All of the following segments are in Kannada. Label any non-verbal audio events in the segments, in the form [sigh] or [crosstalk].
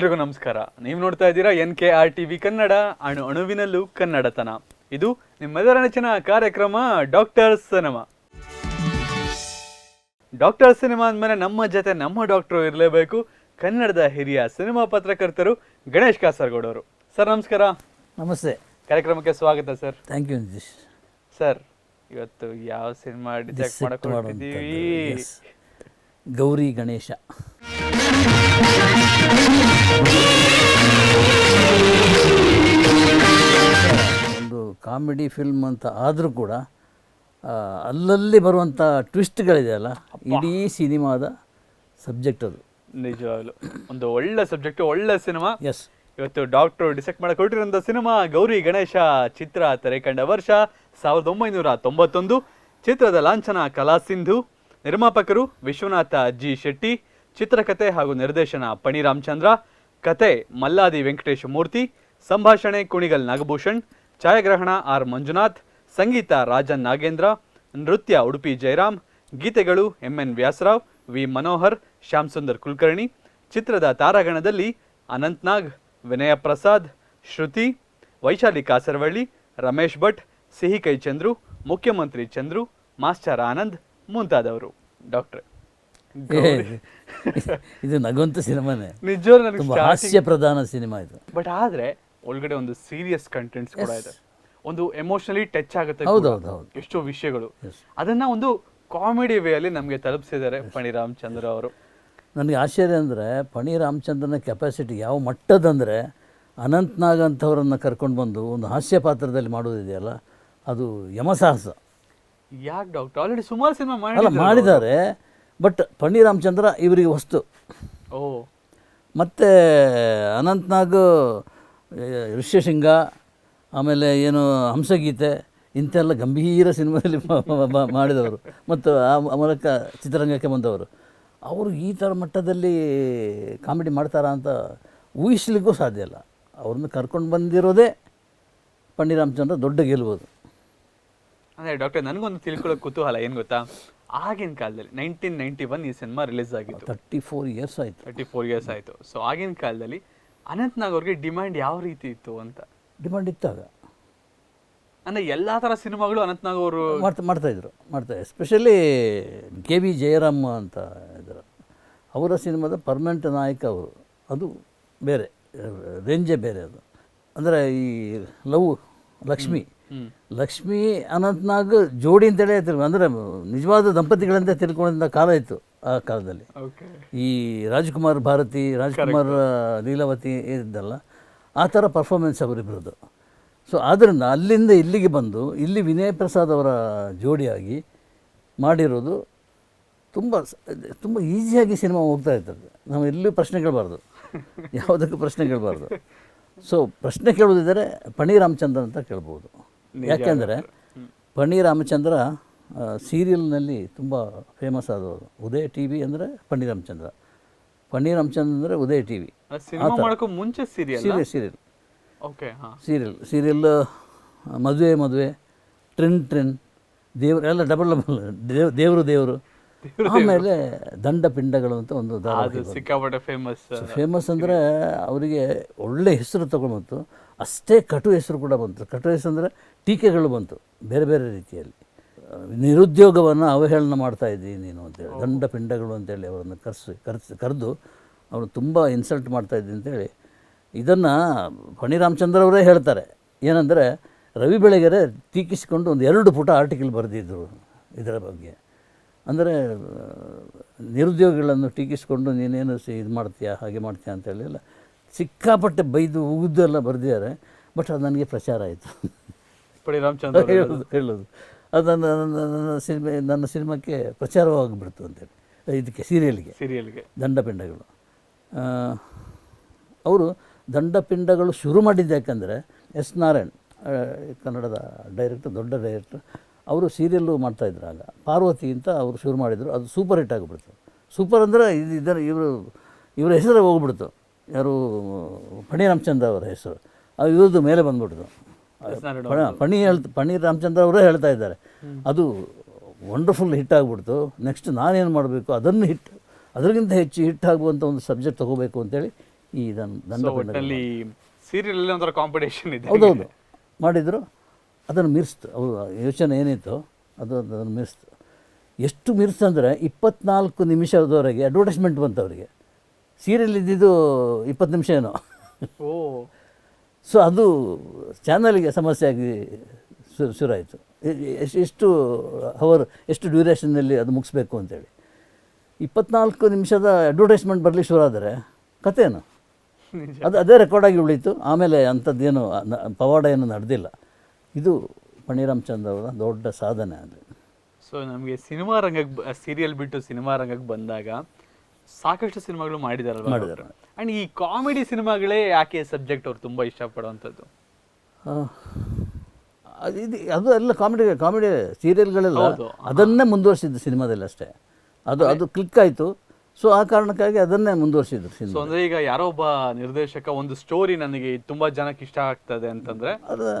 ಎಲ್ರಿಗೂ ನಮಸ್ಕಾರ. ನೀವು ನೋಡ್ತಾ ಇದ್ದೀರಾ N K R T V Kannada ಅಣು ಅಣುವಿನಲ್ಲೂ ಕನ್ನಡತನ. ಇದು ನಿಮ್ಮೆಲ್ಲರ ನೆಚ್ಚಿನ ಕಾರ್ಯಕ್ರಮ ಡಾಕ್ಟರ್ ಸಿನಿಮಾ. ಡಾಕ್ಟರ್ ಸಿನಿಮಾ ಅಂದಮೇಲೆ ನಮ್ಮ ಜೊತೆ ನಮ್ಮ ಡಾಕ್ಟರ್ ಇರಲೇಬೇಕು. ಕನ್ನಡದ ಹಿರಿಯ ಸಿನಿಮಾ ಪತ್ರಕರ್ತರು ಗಣೇಶ್ ಕಾಸರಗೋಡ್ ಅವರು ಸರ್ ನಮಸ್ಕಾರ. ನಮಸ್ತೆ. ಕಾರ್ಯಕ್ರಮಕ್ಕೆ ಸ್ವಾಗತ sir. Thank you Nitish. Sir ಇವತ್ತು ಯಾವ ಸಿನಿಮಾ ಡಿಸೈಡ್ ಮಾಡಕ್ ಹೊರಟಿದ್ದೀವಿ. ಗೌರಿ ಗಣೇಶ. ಒಂದು ಕಾಮಿಡಿ ಫಿಲ್ಮ್ ಅಂತ ಆದರೂ ಕೂಡ ಅಲ್ಲಲ್ಲಿ ಬರುವಂಥ ಟ್ವಿಸ್ಟ್ಗಳಿದೆಯಲ್ಲ ಇಡೀ ಸಿನಿಮಾದ ಸಬ್ಜೆಕ್ಟ್ ಅದು. ನಿಜವಾಗ್ಲು. ಒಂದು ಒಳ್ಳೆ ಸಬ್ಜೆಕ್ಟ್ ಒಳ್ಳೆ ಸಿನಿಮಾ ಎಸ್ ಇವತ್ತು ಡಾಕ್ಟರ್ ಡಿಸೆಕ್ಟ್ ಮಾಡಕ್ ಹೊರಟಿರೋಂಥ ಸಿನಿಮಾ ಗೌರಿ ಗಣೇಶ ಚಿತ್ರ ತೆರೆ ಕಂಡ ವರ್ಷ ಸಾವಿರದ ಒಂಬೈನೂರ ತೊಂಬತ್ತೊಂದು. ಚಿತ್ರದ ಲಾಂಛನ ಕಲಾ ಸಿಂಧು. ನಿರ್ಮಾಪಕರು ವಿಶ್ವನಾಥ ಜಿ ಶೆಟ್ಟಿ. ಚಿತ್ರಕಥೆ ಹಾಗೂ ನಿರ್ದೇಶನ ಪಣಿ ರಾಮಚಂದ್ರ. ಕತೆ ಮಲ್ಲಾದಿ ವೆಂಕಟೇಶ ಮೂರ್ತಿ ಸಂಭಾಷಣೆ ಕುಣಿಗಲ್ ನಾಗಭೂಷಣ್, ಛಾಯಾಗ್ರಹಣ ಆರ್ ಮಂಜುನಾಥ್, ಸಂಗೀತ ರಾಜನ್ ನಾಗೇಂದ್ರ, ನೃತ್ಯ ಉಡುಪಿ ಜಯರಾಮ್, ಗೀತೆಗಳು M N Vyasarao, V Manohar, Shyam Sundar Kulkarni, ಚಿತ್ರದ ತಾರಾಗಣದಲ್ಲಿ ಅನಂತ್ ನಾಗ್, ವಿನಯ ಪ್ರಸಾದ್, ಶ್ರುತಿ, ವೈಶಾಲಿ ಕಾಸರವಳ್ಳಿ, ರಮೇಶ್ ಭಟ್, ಸಿಹಿಕೈ ಚಂದ್ರು, ಮುಖ್ಯಮಂತ್ರಿ ಚಂದ್ರು, ಮಾಸ್ಟರ್ ಆನಂದ್ ಮುಂತಾದವರು. ಡಾಕ್ಟ್ರೆ ಇದು ನಗುವಂತ ಸಿನಿಮಾನೇ. ನಿಜವಾಗ್ಲೂ ನನಗೆ ತುಂಬ ಹಾಸ್ಯ ಪ್ರಧಾನ ಸಿನಿಮಾ ಇದು. ಬಟ್ ಆದ್ರೆ ಒಳಗಡೆ ಒಂದು ಸೀರಿಯಸ್ ಕಂಟೆಂಟ್ಸ್ ಕೂಡ ಇದೆ. ಒಂದು ಎಮೋಷನಲಿ ಟಚ್ ಆಗುತ್ತೆ ಹೌದು, ಕೂಡ. ಹೌದು, ಹೌದು. ಎಷ್ಟೋ ವಿಷಯಗಳು. ಅದನ್ನ ಒಂದು ಕಾಮಿಡಿ ವೇ ಅಲ್ಲಿ ನಮಗೆ ತಲುಪಿಸಿದ್ದಾರೆ ಪಣಿ ರಾಮಚಂದ್ರ ಅವರು. ನನಗೆ ಆಶ್ಚರ್ಯ ಅಂದರೆ ಪಣಿ ರಾಮಚಂದ್ರನ ಕೆಪಾಸಿಟಿ ಯಾವ ಮಟ್ಟದಂದರೆ ಅನಂತ್ನಾಗ್ ಅಂಥವ್ರನ್ನ ಕರ್ಕೊಂಡು ಬಂದು ಒಂದು ಹಾಸ್ಯ ಪಾತ್ರದಲ್ಲಿ ಮಾಡೋದಿದೆಯಲ್ಲ ಅದು ಯಮಸಾಹಸ. ಯಾಕೆ ಡಾಕ್ಟರ್ ಆಲ್ರೆಡಿ ಸುಮಾರು ಸಿನಿಮಾ ಅಲ್ಲ ಮಾಡಿದ್ದಾರೆ. ಬಟ್ ಪಂಡಿ ರಾಮಚಂದ್ರ ಇವರಿಗೆ ವಸ್ತು. ಓ. ಮತ್ತು ಅನಂತ್ನಾಗ್ ಋಷ್ಯಶೃಂಗ ಆಮೇಲೆ ಏನು ಹಂಸಗೀತೆ ಇಂಥೆಲ್ಲ ಗಂಭೀರ ಸಿನಿಮಾದಲ್ಲಿ ಮಾಡಿದವರು. ಮತ್ತು ಆ ಮೂಲಕ ಚಿತ್ರರಂಗಕ್ಕೆ ಬಂದವರು. ಅವರು ಈ ಥರ ಮಟ್ಟದಲ್ಲಿ ಕಾಮಿಡಿ ಮಾಡ್ತಾರಾ ಅಂತ ಊಹಿಸ್ಲಿಕ್ಕೂ ಸಾಧ್ಯ ಇಲ್ಲ. ಅವ್ರನ್ನ ಕರ್ಕೊಂಡು ಬಂದಿರೋದೇ ಪಂಡಿ ರಾಮಚಂದ್ರ ದೊಡ್ಡ ಗೆಲ್ಬೋದು ಅಂದರೆ ಡಾಕ್ಟರ್ ನನಗೊಂದು ತಿಳ್ಕೊಳ್ಳೋ ಕುತೂಹಲ ಏನು ಗೊತ್ತಾ? ಆಗಿನ ಕಾಲದಲ್ಲಿ ನೈನ್ಟೀನ್ ನೈನ್ಟಿ ಒನ್ ಈ ಸಿನಿಮಾ ರಿಲೀಸ್ ಆಗಿತ್ತು ತರ್ಟಿ ಫೋರ್ ಇಯರ್ಸ್ ಆಯಿತು. ತರ್ಟಿ ಫೋರ್ ಇಯರ್ಸ್ ಆಯಿತು. ಸೊ ಆಗಿನ ಕಾಲದಲ್ಲಿ ಅನಂತ್ನಾಗ್ ಅವ್ರಿಗೆ ಡಿಮ್ಯಾಂಡ್ ಯಾವ ರೀತಿ ಇತ್ತು ಅಂತ? ಡಿಮ್ಯಾಂಡ್ ಇತ್ತಾಗ ಅಂದರೆ ಎಲ್ಲ ಥರ ಸಿನಿಮಾಗಳು ಅನಂತ್ನಾಗ್ ಅವರು ಮಾಡ್ತಾ ಮಾಡ್ತಾಯಿದ್ರು ಮಾಡ್ತಾ ಎಸ್ಪೆಷಲಿ ಕೆ ವಿ ಜಯರಾಮ್ ಅಂತ ಇದ್ರು. ಅವರ ಸಿನಿಮಾದ ಪರ್ಮನೆಂಟ್ ನಾಯಕ ಅವರು. ಅದು ಬೇರೆ ರೇಂಜೇ ಬೇರೆ ಅದು. ಅಂದರೆ ಈ ಲವ್ ಲಕ್ಷ್ಮಿ. ಲಕ್ಷ್ಮಿ ಅನಂತನಾಗ್ ಜೋಡಿ ಅಂತೇಳಿ ತಿರ್ಗ ಅಂದರೆ ನಿಜವಾದ ದಂಪತಿಗಳಂತೆ ತಿಳ್ಕೊಂಡಿದ್ದ ಕಾಲ ಇತ್ತು ಆ ಕಾಲದಲ್ಲಿ. ಈ ರಾಜ್ಕುಮಾರ್ ಭಾರತಿ ರಾಜ್ಕುಮಾರ್ ಲೀಲಾವತಿ ಇದ್ದಲ್ಲ ಆ ಥರ ಪರ್ಫಾರ್ಮೆನ್ಸ್ ಅವರಿಬ್ಬರದು ಸೊ ಆದ್ದರಿಂದ ಅಲ್ಲಿಂದ ಇಲ್ಲಿಗೆ ಬಂದು ಇಲ್ಲಿ ವಿನಯ್ ಪ್ರಸಾದ್ ಅವರ ಜೋಡಿಯಾಗಿ ಮಾಡಿರೋದು ತುಂಬ ತುಂಬ ಈಸಿಯಾಗಿ ಸಿನಿಮಾ ಹೋಗ್ತಾ ಇರ್ತದೆ ನಾವು ಎಲ್ಲೂ ಪ್ರಶ್ನೆ ಕೇಳಬಾರ್ದು. [laughs] ಯಾವುದಕ್ಕೂ ಪ್ರಶ್ನೆ ಕೇಳಬಾರ್ದು. ಸೊ ಪ್ರಶ್ನೆ ಕೇಳೋದಿದ್ದರೆ ಪಣಿ ರಾಮಚಂದ್ರ ಅಂತ ಕೇಳ್ಬೋದು. ಯಾಕೆಂದರೆ ಪಣಿ ರಾಮಚಂದ್ರ ಸೀರಿಯಲ್ನಲ್ಲಿ ತುಂಬ ಫೇಮಸ್ ಆದವರು. ಉದಯ ಟಿ ವಿ ಅಂದರೆ ಪಣಿ ರಾಮಚಂದ್ರ. ಪಣಿ ರಾಮಚಂದ್ರ ಅಂದರೆ ಉದಯ ಟಿ ವಿ ಮುಂಚೆ serial serial okay serial serial ಮದುವೆ ಮದುವೆ ಟ್ರೆನ್ ಟ್ರೆನ್ ದೇವರು ಎಲ್ಲ ಡಬಲ್ ಡಬಲ್ ದೇವ್ ದೇವರು ದೇವರು. ಆಮೇಲೆ ದಂಡ ಪಿಂಡಗಳು ಅಂತ ಒಂದು ಸಿಕ್ಕಾಪಟ್ಟೆ ಫೇಮಸ್ ಫೇಮಸ್ ಅಂದರೆ ಅವರಿಗೆ ಒಳ್ಳೆ ಹೆಸರು ತಗೊಂಡ್ಬಂತು. ಅಷ್ಟೇ ಕಟು ಹೆಸರು ಕೂಡ ಬಂತು. ಕಟು ಹೆಸರು ಅಂದರೆ ಟೀಕೆಗಳು ಬಂತು ಬೇರೆ ಬೇರೆ ರೀತಿಯಲ್ಲಿ. ನಿರುದ್ಯೋಗವನ್ನು ಅವಹೇಳನ ಮಾಡ್ತಾ ಇದ್ದೀನಿ ನೀನು ಅಂತೇಳಿ ದಂಡ ಪಿಂಡಗಳು ಅಂತೇಳಿ ಅವರನ್ನು ಕರೆಸಿ ಕರೆಸಿ, ಕರೆದು ಅವರು ತುಂಬ ಇನ್ಸಲ್ಟ್ ಮಾಡ್ತಾ ಇದ್ದೀನಿ ಅಂತೇಳಿ ಇದನ್ನು ಫಣಿ ರಾಮಚಂದ್ರ ಅವರೇ ಹೇಳ್ತಾರೆ. ಏನಂದರೆ, ರವಿ ಬೆಳಗೆರೆ ಟೀಕಿಸಿಕೊಂಡು ಒಂದು ಎರಡು ಪುಟ ಆರ್ಟಿಕಲ್ ಬರೆದಿದ್ದರು ಇದರ ಬಗ್ಗೆ. ಅಂದರೆ, ನಿರುದ್ಯೋಗಿಗಳನ್ನು ಟೀಕಿಸಿಕೊಂಡು ನೀನೇನು ಸಿ, ಇದು ಮಾಡ್ತೀಯಾ, ಹಾಗೆ ಮಾಡ್ತೀಯಾ ಅಂತೇಳಿ ಎಲ್ಲ ಸಿಕ್ಕಾಪಟ್ಟೆ ಬೈದು ಉಗಿದು ಎಲ್ಲ ಬರೆದಿದ್ದಾರೆ, ಬಟ್ ಅದು ನನಗೆ ಪ್ರಚಾರ ಆಯಿತು. ಪಡಿ ರಾಮಚಂದ್ರ ಹೇಳೋದು ಹೇಳೋದು. ಅದು ನನ್ನ ನನ್ನ ನನ್ನ ಸಿನಿಮಾ ನನ್ನ ಸಿನಿಮಾಕ್ಕೆ ಪ್ರಚಾರವಾಗಿಬಿಡ್ತು ಅಂತೇಳಿ. ಇದಕ್ಕೆ ಸೀರಿಯಲ್ಗೆ. ಸೀರಿಯಲ್ಗೆ. ದಂಡಪಿಂಡಗಳು. ಅವರು ದಂಡಪಿಂಡಗಳು ಶುರು ಮಾಡಿದ್ದು ಯಾಕಂದರೆ ಎಸ್ ನಾರಾಯಣ್ ಕನ್ನಡದ ಡೈರೆಕ್ಟರ್ ದೊಡ್ಡ ಡೈರೆಕ್ಟರ್ ಅವರು ಸೀರಿಯಲ್ಲು ಮಾಡ್ತಾಯಿದ್ರು ಆಗ. ಪಾರ್ವತಿ ಅಂತ ಅವರು ಶುರು ಮಾಡಿದರು. ಅದು ಸೂಪರ್ ಹಿಟ್ ಆಗಿಬಿಡ್ತು. ಸೂಪರ್ ಅಂದರೆ ಇದು ಇದರ ಇವರು ಇವರ ಹೆಸರು ಹೋಗ್ಬಿಡ್ತು. ಯಾರು ಫಣಿ ರಾಮಚಂದ್ರ ಅವರ ಹೆಸರು. ಇವ್ರದ್ದು ಮೇಲೆ ಬಂದ್ಬಿಡ್ತು. ಪಣ ಹೇಳ್ತ ಪಣಿ ರಾಮಚಂದ್ರ ಅವರೇ ಹೇಳ್ತಾ ಇದ್ದಾರೆ. ಅದು ವಂಡರ್ಫುಲ್ ಹಿಟ್ ಆಗಿಬಿಡ್ತು. ನೆಕ್ಸ್ಟ್ ನಾನೇನು ಮಾಡಬೇಕು? ಅದನ್ನು ಹಿಟ್ ಅದರಿಗಿಂತ ಹೆಚ್ಚು ಹಿಟ್ ಆಗುವಂಥ ಒಂದು ಸಬ್ಜೆಕ್ಟ್ ತಗೋಬೇಕು ಅಂತೇಳಿ ಈ ದಂಡ ಒಟ್ಟಲ್ಲಿ ಸೀರಿಯಲ್ ಒಂಥರ ಕಾಂಪಿಟೇಷನ್ ಇದೆ ಹೌದೌದು. ಮಾಡಿದರು. ಅದನ್ನು ಮೀರಿಸ್ತು. ಅವರು ಯೋಚನೆ ಏನಿತ್ತು? ಅದು ಅದನ್ನು ಮೀರಿಸ್ತು. ಎಷ್ಟು ಮಿರ್ಸ್ ಅಂದರೆ ಇಪ್ಪತ್ನಾಲ್ಕು ನಿಮಿಷದವರೆಗೆ ಅಡ್ವರ್ಟೈಸ್ಮೆಂಟ್ ಬಂತು ಅವರಿಗೆ ಸೀರಿಯಲ್ ಇದ್ದಿದ್ದು ಇಪ್ಪತ್ತು ನಿಮಿಷ ಏನೋ. ಓ. ಸೊ ಅದು ಚಾನಲ್ಗೆ ಸಮಸ್ಯೆ ಆಗಿ ಶುರು ಶುರುವಾಯಿತು. ಎಷ್ಟು ಎಷ್ಟು ಅವರ್ ಎಷ್ಟು ಡ್ಯೂರೇಷನ್ನಲ್ಲಿ ಅದು ಮುಗಿಸ್ಬೇಕು ಅಂತೇಳಿ. ಇಪ್ಪತ್ನಾಲ್ಕು ನಿಮಿಷದ ಅಡ್ವರ್ಟೈಸ್ಮೆಂಟ್ ಬರಲಿಕ್ಕೆ ಶುರು ಆದರೆ ಕಥೆನು ಅದು ಅದೇ ರೆಕಾರ್ಡಾಗಿ ಉಳಿತು. ಆಮೇಲೆ ಅಂಥದ್ದೇನು ಪವಾಡ ಏನು ನಡೆದಿಲ್ಲ. ಇದು ಪಣಿರಾಮ್ ಚಂದ್ ಅವರ ದೊಡ್ಡ ಸಾಧನೆ ಅದು ಸೊ ನಮಗೆ ಸಿನಿಮಾ ರಂಗಕ್ಕೆ ಸೀರಿಯಲ್ ಬಿಟ್ಟು ಸಿನಿಮಾ ರಂಗಕ್ಕೆ ಬಂದಾಗ ಸಾಕಷ್ಟು ಸಿನಿಮಾಗಳು ಮಾಡಿದಾರಲ್ಲ ಮಾಡಿದ್ದಾರೆ. ಅಂಡ್ ಈ ಕಾಮಿಡಿ ಸಿನಿಮಾಗಳೇ ಯಾಕೆ ಸಬ್ಜೆಕ್ಟ್ ಅವ್ರು ತುಂಬಾ ಇಷ್ಟಪಡುವಂಥದ್ದು? ಇದು ಅದು ಎಲ್ಲ ಕಾಮಿಡಿ ಕಾಮಿಡಿ ಸೀರಿಯಲ್ಗಳೆಲ್ಲ ಹೌದು. ಅದನ್ನೇ ಮುಂದುವರಿಸಿದ್ದು ಸಿನಿಮಾದಲ್ಲಿ ಅಷ್ಟೇ. ಅದು ಅದು. ಕ್ಲಿಕ್ ಆಯಿತು. ಸೊ ಆ ಕಾರಣಕ್ಕಾಗಿ ಅದನ್ನೇ ಮುಂದುವರಿಸಿದ್ರು ಸೊ ಸಿನಿಮಾ. ಅಂದ್ರೆ ಈಗ ಯಾರೋ ಒಬ್ಬ ನಿರ್ದೇಶಕ ಒಂದು ಸ್ಟೋರಿ ನನಗೆ ತುಂಬಾ ಜನಕ್ಕೆ ಇಷ್ಟ ಆಗ್ತದೆ ಅಂತಂದ್ರೆ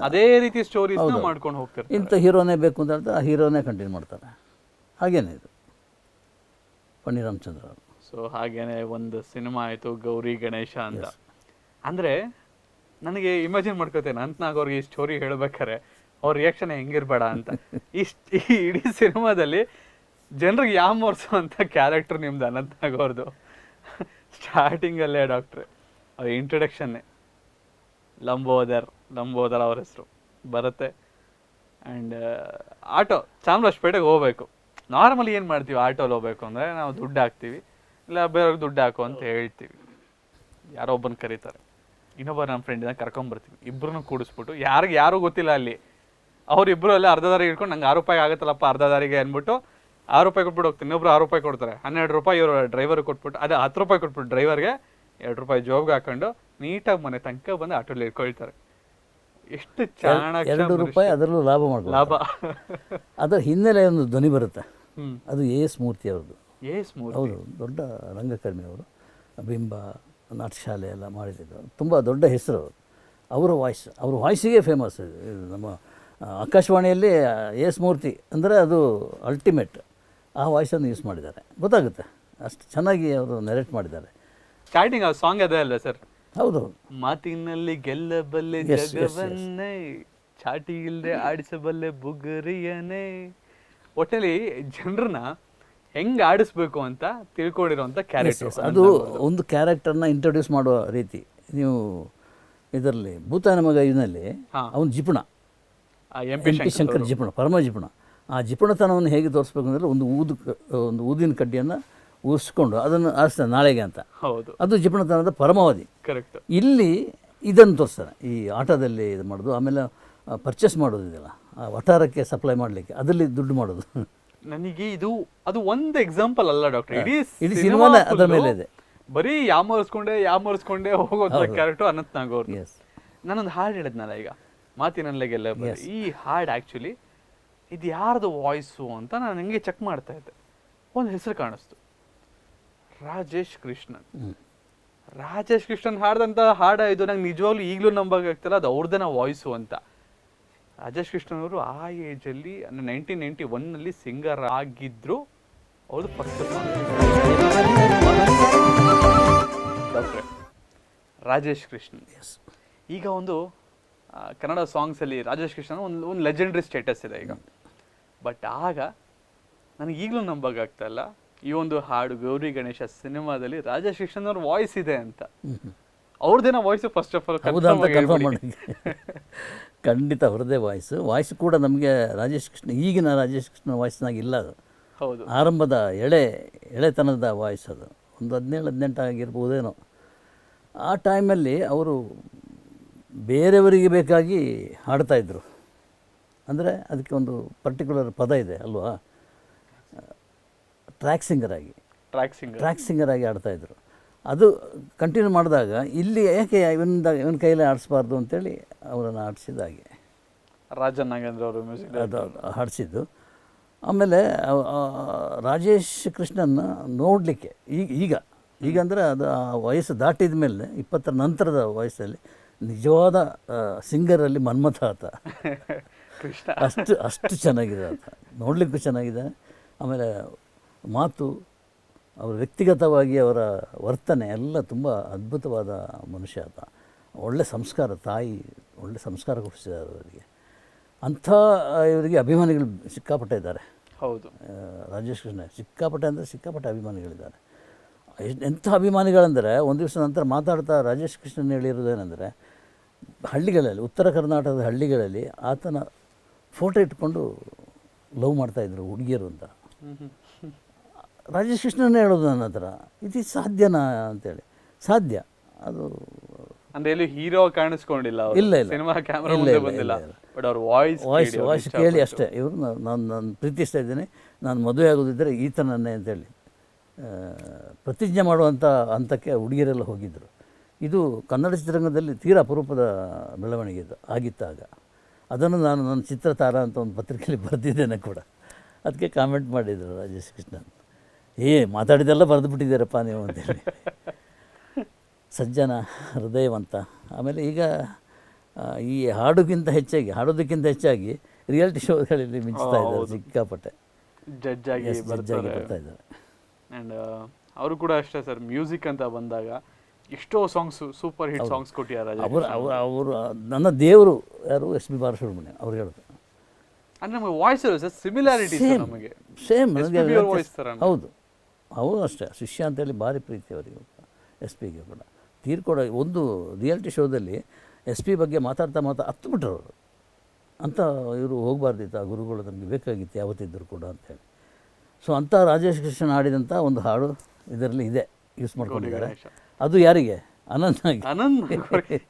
ಅದೇ ರೀತಿ ಸ್ಟೋರೀಸ್ ಮಾಡ್ಕೊಂಡು ಹೋಗ್ತಾರೆ ಇಂಥ ಹೀರೋನೇ ಬೇಕು ಅಂತ ಹೇಳ್ತಾರೆ ಆ ಹೀರೋನೇ ಕಂಟಿನ್ಯೂ ಮಾಡ್ತಾರೆ. ಹಾಗೇನೇ ಇದು. ಪನ್ನೀರ್ ರಾಮಚಂದ್ರ ಅವರು. ಸೊ ಹಾಗೇನೆ ಒಂದು ಸಿನಿಮಾ ಆಯಿತು ಗೌರಿ ಗಣೇಶ ಅಂತ. ಅಂದರೆ ನನಗೆ ಇಮ್ಯಾಜಿನ್ ಮಾಡ್ಕೋತೇನೆ ಅಂತನಾಗ ಅವ್ರಿಗೆ ಈ ಸ್ಟೋರಿ ಹೇಳ್ಬೇಕಾರೆ ಅವ್ರ ರಿಯಾಕ್ಷನ್ ಹೆಂಗಿರ್ಬೇಡ ಅಂತ. ಇಷ್ಟು ಈ ಇಡೀ ಸಿನಿಮಾದಲ್ಲಿ ಜನರಿಗೆ ಯಾಮೋರ್ಸೋ ಅಂತ ಕ್ಯಾರೆಕ್ಟರ್ ನಿಮ್ದು ಅನಂತನಾಗ್ ಅವ್ರದ್ದು ಸ್ಟಾರ್ಟಿಂಗಲ್ಲೇ ಡಾಕ್ಟ್ರೆ ಅವ್ರ ಇಂಟ್ರೊಡಕ್ಷನ್ನೇ ಲಂಬೋದರ್ ಲಂಬೋದರ್ ಅವ್ರ ಹೆಸರು. ಬರುತ್ತೆ. ಆ್ಯಂಡ್ ಆಟೋ ಚಾಮರಾಜಪೇಟೆಗೆ ಹೋಗ್ಬೇಕು. ನಾರ್ಮಲಿ ಏನು ಮಾಡ್ತೀವಿ ಆಟೋಲಿ ಹೋಗ್ಬೇಕು ಅಂದರೆ ನಾವು ದುಡ್ಡು ಹಾಕ್ತೀವಿ. ಇಲ್ಲ ಬೇರೆಯವ್ರಿಗೆ ದುಡ್ಡು ಹಾಕು ಅಂತ ಹೇಳ್ತೀವಿ. ಯಾರೋ ಒಬ್ಬನ ಕರೀತಾರೆ. ಇನ್ನೊಬ್ಬ ನಮ್ಮ ಫ್ರೆಂಡಿನ ಕರ್ಕೊಂಬರ್ತೀವಿ. ಇಬ್ಬರನ್ನು ಕೂಡಿಸ್ಬಿಟ್ಟು ಯಾರಿಗೆ ಯಾರೂ ಗೊತ್ತಿಲ್ಲ ಅಲ್ಲಿ. ಅವ್ರಿಬ್ರು ಅಲ್ಲಿ ಅರ್ಧ ದಾರಿ ಇಟ್ಕೊಂಡು ನಂಗೆ ಆರು ರೂಪಾಯಿ ಆಗುತ್ತಲ್ಲಪ್ಪ ಅರ್ಧ ದಾರಿಗೆ ಅಂದ್ಬಿಟ್ಟು ಆರು ರೂಪಾಯಿ ಕೊಟ್ಬಿಟ್ಟು ಹೋಗ್ತೀನಿ. ಇನ್ನೊಬ್ರು ಆರು ರೂಪಾಯಿ ಕೊಡ್ತಾರೆ. ಹನ್ನೆರಡು ರೂಪಾಯಿ ಇವರು ಡ್ರೈವರ್ ಕೊಟ್ಬಿಟ್ಟು ಅದೇ ಹತ್ತು ರೂಪಾಯಿ ಕೊಟ್ಬಿಟ್ಟು ಡ್ರೈವರ್ಗೆ ಎರಡು ರೂಪಾಯಿ ಜೋಬ್ಗೆ ಹಾಕೊಂಡು ನೀಟಾಗಿ ಮನೆ ತನಕ ಬಂದು ಆಟೋಲಿ ಇಟ್ಕೊಳ್ತಾರೆ ಎಷ್ಟು ಚೆನ್ನಾಗಿ ಎರಡು ರೂಪಾಯಿ ಅದರಲ್ಲೂ ಲಾಭ ಮಾಡ್ಬೋದು ಲಾಭ. ಅದರ ಹಿನ್ನೆಲೆ ಒಂದು ಧ್ವನಿ ಬರುತ್ತೆ. ಅದು ಎ ಎಸ್ ಮೂರ್ತಿ ಅವ್ರದ್ದು. ಮೂರ್ತಿ ಹೌದು ದೊಡ್ಡ ರಂಗಕರ್ಮಿ ಅವರು. ಬಿಂಬ ನಾಟ್ಯಶಾಲೆ ಎಲ್ಲ ಮಾಡಿದ್ರು ತುಂಬ ದೊಡ್ಡ ಹೆಸರು ಅವರು. ವಾಯ್ಸ್ ಅವ್ರ ವಾಯ್ಸಿಗೆ ಫೇಮಸ್ ನಮ್ಮ ಆಕಾಶವಾಣಿಯಲ್ಲಿ ಎಸ್ ಮೂರ್ತಿ ಅಂದರೆ ಅದು ಅಲ್ಟಿಮೇಟ್ ಆ ವಾಯ್ಸನ್ನು ಯೂಸ್ ಮಾಡಿದ್ದಾರೆ. ಗೊತ್ತಾಗುತ್ತೆ. ಅಷ್ಟು ಚೆನ್ನಾಗಿ ಅವರು ನೆರೆಟ್ ಮಾಡಿದ್ದಾರೆ. ಸ್ಟಾರ್ಟಿಂಗ್ ಆ ಸಾಂಗ್ ಅದೇ ಅಲ್ಲ ಸರ್ ಹೌದು. ಮಾತಿನಲ್ಲಿ ಗೆಲ್ಲಬಲ್ಲೆ. ಜಗವನ್ನೇ ಚಾಟಿ ಇಲ್ಲದೆ ಆಡಿಸಬಲ್ಲೆ ಬುಗುರಿಯನೇ. ಒಟ್ಟಲ್ಲಿ ಜನರನ್ನ ಹೆಂಗ್ ಆಡಿಸ್ಬೇಕು ಅಂತ ತಿಳ್ಕೊಂಡಿರೋಂಥ ಕ್ಯಾರೆಕ್ಟರ್ಸ್ ಅದು ಒಂದು ಕ್ಯಾರೆಕ್ಟರ್ನ ಇಂಟ್ರೊಡ್ಯೂಸ್ ಮಾಡುವ ರೀತಿ. ನೀವು ಇದರಲ್ಲಿ ಭೂತಾನ ಮಗ ಇದರಲ್ಲಿ ಅವನ ಜಿಪುಣ. ಎಂ ಪಿ ಶಂಕರ್ ಜಿಪುಣ ಪರಮ ಜಿಪುಣ. ಆ ಜಿಪುಣತನವನ್ನು ಹೇಗೆ ತೋರಿಸ್ಬೇಕು ಅಂದರೆ ಒಂದು ಊದು ಒಂದು ಊದಿನ ಕಡ್ಡಿಯನ್ನು ಊರಿಸ್ಕೊಂಡು ಅದನ್ನು ಆರಿಸ್ತಾನೆ ನಾಳೆಗೆ ಅಂತ. ಹೌದು. ಅದು ಜಿಪುಣತನದ ಪರಮಾವಧಿ. ಕರೆಕ್ಟ್ ಇಲ್ಲಿ ಇದನ್ನು ತೋರಿಸ್ತಾರೆ. ಈ ಆಟೋದಲ್ಲಿ ಇದು ಮಾಡೋದು ಆಮೇಲೆ ಪರ್ಚೇಸ್ ಮಾಡೋದು ಇದೆಲ್ಲ. ಆ ವಠಾರಕ್ಕೆ ಸಪ್ಲೈ ಮಾಡಲಿಕ್ಕೆ ಅದರಲ್ಲಿ ದುಡ್ಡು ಮಾಡೋದು. [laughs] ನನಗೆ ಇದು ಅದು ಒಂದು ಎಕ್ಸಾಂಪಲ್ ಅಲ್ಲ ಡಾಕ್ಟರ್ ಇಡೀ ಇಡೀ ಬರೀ ಸಿನಿಮಾನೇ ಅದರ ಮೇಲೆ ಇದೆ. ಬರೀ ಯಾಮರ್ಸ್ಕೊಂಡೆ ಯಾಮರ್ಸ್ಕೊಂಡೆ ಹೋಗೋಂಥ ಕ್ಯಾರೆಕ್ಟರ್ ಅನಂತ್ ನಾಗ್ ಅವ್ರು ನಾನೊಂದು ಹಾಡು ಹೇಳಿದ್ನಲ್ಲ ಈಗ. ಮಾತಿನಲ್ಲೇ ಗೆಲ್ಲ ಈ ಹಾಡು ಆ್ಯಕ್ಚುಲಿ ಇದು ಯಾರ್ದು ವಾಯ್ಸು ಅಂತ ನಾನು ಹಂಗೆ ಚೆಕ್ ಮಾಡ್ತಾ ಇದ್ದೆ. ಒಂದು ಹೆಸರು ಕಾಣಿಸ್ತು. ರಾಜೇಶ್ ಕೃಷ್ಣನ್. ರಾಜೇಶ್ ಕೃಷ್ಣನ್ ಹಾಡ್ದಂತ ಹಾಡ ಇದು ನಂಗೆ ನಿಜವಾಗ್ಲೂ ಈಗಲೂ ನಂಬಕ್ಕಾಗ್ತಿಲ್ಲ ಅದು ಅವ್ರದ್ದೇನ ವಾಯ್ಸು ಅಂತ. ರಾಜೇಶ್ ಕೃಷ್ಣನ್ ಅವರು ಆ ಏಜಲ್ಲಿ ನೈನ್ಟೀನ್ ನೈಂಟಿ ಒನ್ನಲ್ಲಿ ಸಿಂಗರ್ ಆಗಿದ್ರು. ಅವ್ರದ್ದು ಫಸ್ಟ್ ಡಾಕ್ಟ್ರೆ ರಾಜೇಶ್ ಕೃಷ್ಣನ್. ಎಸ್ ಈಗ ಒಂದು ಕನ್ನಡ ಕನ್ನಡ ಸಾಂಗ್ಸಲ್ಲಿ ರಾಜೇಶ್ ಕೃಷ್ಣ ಒಂದು ಒಂದು ಲೆಜೆಂಡ್ರಿ ಸ್ಟೇಟಸ್ ಇದೆ ಈಗ. ಬಟ್ ಆಗ ನನಗೆ ಈಗಲೂ ನಂಬಕ್ಕಾಗ್ತಾ ಇಲ್ಲ. ಈ ಒಂದು ಹಾಡು ಗೌರಿ ಗಣೇಶ ಸಿನಿಮಾದಲ್ಲಿ ರಾಜೇಶ್ ಕೃಷ್ಣನ್ ಅವ್ರ ವಾಯ್ಸ್ ಇದೆ ಅಂತ. ಅವ್ರದ್ದೇನೋ voice first of all confirm ಮಾಡಿ ಖಂಡಿತ ಹೊರದೇ ವಾಯ್ಸ್. ವಾಯ್ಸ್ ಕೂಡ ನಮಗೆ ರಾಜೇಶ್ ಕೃಷ್ಣ ಈಗಿನ ರಾಜೇಶ್ ಕೃಷ್ಣ ವಾಯ್ಸ್ನಾಗಿಲ್ಲ ಅದು. ಹೌದು. ಆರಂಭದ ಎಳೆ ಎಳೆತನದ ವಾಯ್ಸ್ ಅದು. ಒಂದು ಹದಿನೇಳು ಹದಿನೆಂಟು ಆಗಿರ್ಬೋದೇನೋ. ಆ ಟೈಮಲ್ಲಿ ಅವರು ಬೇರೆಯವರಿಗೆ ಬೇಕಾಗಿ ಹಾಡ್ತಾಯಿದ್ರು ಅಂದರೆ ಅದಕ್ಕೆ ಒಂದು ಪರ್ಟಿಕ್ಯುಲರ್ ಪದ ಇದೆ ಅಲ್ವಾ? ಟ್ರ್ಯಾಕ್ ಸಿಂಗರ್ ಆಗಿ. ಟ್ರ್ಯಾಕ್ ಸಿಂಗರ್ ಟ್ರ್ಯಾಕ್ ಸಿಂಗರಾಗಿ ಆಗಿ ಆಡ್ತಾಯಿದ್ರು ಅದು ಕಂಟಿನ್ಯೂ ಮಾಡಿದಾಗ ಇಲ್ಲಿ ಯಾಕೆ ಇವನಿಂದ ಇವನ ಕೈಲೇ ಆಡಿಸ್ಬಾರ್ದು ಅಂತೇಳಿ ಅವರನ್ನು ಆಡಿಸಿದ ಹಾಗೆ. ರಾಜ ನಾಗೇಂದ್ರ ಅವರು ಮ್ಯೂಸಿಕ್ ಅದು ಹಾಡಿಸಿದ್ದು ಆಮೇಲೆ ರಾಜೇಶ್ ಕೃಷ್ಣನ್ನ ನೋಡಲಿಕ್ಕೆ ಈಗ ಈಗ ಈಗ ಅಂದರೆ ಅದು ಆ ವಯಸ್ಸು ದಾಟಿದ ಮೇಲೆ ಇಪ್ಪತ್ತರ ನಂತರದ ವಯಸ್ಸಲ್ಲಿ ನಿಜವಾದ ಸಿಂಗರಲ್ಲಿ ಮನ್ಮಥ ಆತ. ಕೃಷ್ಣ. ಅಷ್ಟು ಅಷ್ಟು ಚೆನ್ನಾಗಿದೆ ಆತ. ನೋಡಲಿಕ್ಕೂ ಚೆನ್ನಾಗಿದೆ. ಆಮೇಲೆ ಮಾತು ಅವರ ವ್ಯಕ್ತಿಗತವಾಗಿ ಅವರ ವರ್ತನೆ ಎಲ್ಲ ತುಂಬ ಅದ್ಭುತವಾದ ಮನುಷ್ಯ ಆತ. ಒಳ್ಳೆ ಸಂಸ್ಕಾರ ತಾಯಿ ಒಳ್ಳೆ ಸಂಸ್ಕಾರ ಕೊಡಿಸಿದ್ದಾರೆ ಅವರಿಗೆ. ಅಂಥ ಇವರಿಗೆ ಅಭಿಮಾನಿಗಳು ಸಿಕ್ಕಾಪಟ್ಟೆ ಇದ್ದಾರೆ. ಹೌದು. ರಾಜೇಶ್ ಕೃಷ್ಣ ಸಿಕ್ಕಾಪಟ್ಟೆ ಅಂದರೆ ಸಿಕ್ಕಾಪಟ್ಟೆ ಅಭಿಮಾನಿಗಳಿದ್ದಾರೆ. ಎಷ್ಟು ಎಂಥ ಅಭಿಮಾನಿಗಳಂದರೆ ಒಂದು ದಿವಸ ನಂತರ ಮಾತಾಡ್ತಾ ರಾಜೇಶ್ ಕೃಷ್ಣನ್ ಹೇಳಿರೋದೇನೆಂದರೆ ಹಳ್ಳಿಗಳಲ್ಲಿ ಉತ್ತರ ಕರ್ನಾಟಕದ ಹಳ್ಳಿಗಳಲ್ಲಿ ಆತನ ಫೋಟೋ ಇಟ್ಕೊಂಡು ಲವ್ ಮಾಡ್ತಾಯಿದ್ರು ಹುಡುಗಿಯರು ಅಂತ. ರಾಜೇಶ್ ಕೃಷ್ಣನೇ ಹೇಳೋದು ನನ್ನ ಹತ್ರ. ಇದು ಸಾಧ್ಯನಾ ಅಂತೇಳಿ. ಸಾಧ್ಯ. ಅದು ಅಂದ್ರೆ ಎಲ್ಲಿ ಹೀರೋ ಕಾಣಿಸ್ಕೊಂಡಿಲ್ಲ ಇಲ್ಲ, ಇಲ್ಲ. ಸಿನಿಮಾ ಕ್ಯಾಮ್ರಾ ಮುಂದೆ ಬಂದಿಲ್ಲ. ಬಟ್ ಅವ್ರ ವಾಯ್ಸ್ ವಾಯ್ಸ್ ವಾಯ್ಸ್ ಕೇಳಿ ಅಷ್ಟೇ. ಇವರು ನಾನು ನಾನು ಪ್ರೀತಿಸ್ತಾ ಇದ್ದೀನಿ. ನಾನು ಮದುವೆ ಆಗೋದಿದ್ದರೆ ಈತನನ್ನೇ ಅಂತೇಳಿ ಪ್ರತಿಜ್ಞೆ ಮಾಡುವಂಥ ಹಂತಕ್ಕೆ ಹುಡುಗಿಯರೆಲ್ಲ ಹೋಗಿದ್ದರು ಇದು ಕನ್ನಡ ಚಿತ್ರರಂಗದಲ್ಲಿ ತೀರಾ ಅಪರೂಪದ ಬೆಳವಣಿಗೆ ಇದು ಆಗಿತ್ತಾಗ ಅದನ್ನು ನಾನು ನನ್ನ ಚಿತ್ರತಾರ ಅಂತ ಒಂದು ಪತ್ರಿಕೆಯಲ್ಲಿ ಬರೆದಿದ್ದೇನೆ ಕೂಡ. ಅದಕ್ಕೆ ಕಾಮೆಂಟ್ ಮಾಡಿದರು ರಾಜೇಶ್ ಕೃಷ್ಣನ್. ಏ ಮಾತಾಡಿದೆಲ್ಲ ಬರೆದು ಬಿಟ್ಟಿದ್ದೀರಪ್ಪ ನೀವು ಅಂತೇಳಿ. ಸಜ್ಜನ ಹೃದಯವಂತ. ಆಮೇಲೆ ಈಗ ಈ ಹಾಡುಗಿಂತ ಹೆಚ್ಚಾಗಿ ಹಾಡೋದಕ್ಕಿಂತ ಹೆಚ್ಚಾಗಿ ರಿಯಾಲಿಟಿ ಶೋಗಳಲ್ಲಿ ಮಿಂಚ್ತಾ ಇದ್ದಾರೆ ಸಿಕ್ಕಾಪಟ್ಟೆ. ಜಡ್ಜ್ ಆಗಿ ಬರ್ತಾ ಇದ್ದಾರೆ. ಆ್ಯಂಡ್ ಅವರು ಕೂಡ ಅಷ್ಟೇ ಸರ್ ಮ್ಯೂಸಿಕ್ ಅಂತ ಬಂದಾಗ ಎಷ್ಟೋ ಸಾಂಗ್ಸ್ ಸೂಪರ್ ಹಿಟ್ ಸಾಂಗ್ಸ್ ಕೊಟ್ಟಿದ್ದಾರೆ ಅವರು ಅವರು. ಅವರು ನನ್ನ ದೇವರು ಯಾರು? ಎಸ್ ಪಿ ಬಾಲಸುಬ್ರಹ್ಮಣ್ಯ ಅವ್ರು ಹೇಳೋದು ಅಂದ್ರೆ ನಮಗೆ ವಾಯ್ಸ್ ಸರ್ ಸಿಮಿಲಾರಿಟಿ ನಮಗೆ. ಸೇಮ್. ಹೌದು. ಅವರು ಅಷ್ಟೇ ಶಿಷ್ಯ ಅಂತೇಳಿ ಭಾರಿ ಪ್ರೀತಿ ಅವರಿಗೆ ಎಸ್ ಪಿಗೆ ಕೂಡ. ತೀರ್ಕೊಡ ಒಂದು ರಿಯಾಲಿಟಿ ಶೋದಲ್ಲಿ ಎಸ್ ಪಿ ಬಗ್ಗೆ ಮಾತಾಡ್ತಾ ಮಾತಾ ಹತ್ತು ಬಿಟ್ರು ಅವರು. ಅಂತ ಇವರು ಹೋಗಬಾರ್ದಿತ್ತು ಆ ಗುರುಗಳು ನಮಗೆ ಬೇಕಾಗಿತ್ತು ಯಾವತ್ತಿದ್ದರು ಕೂಡ ಅಂತೇಳಿ ಸೊ ಅಂಥ ರಾಜೇಶ್ ಕೃಷ್ಣ ಆಡಿದಂಥ ಒಂದು ಹಾಡು ಇದರಲ್ಲಿ ಇದೆ ಯೂಸ್ ಮಾಡ್ಕೊಂಡಿದ್ದಾರೆ. ಅದು ಯಾರಿಗೆ? ಅನಂತನಾಗ್. ಅನಂತ್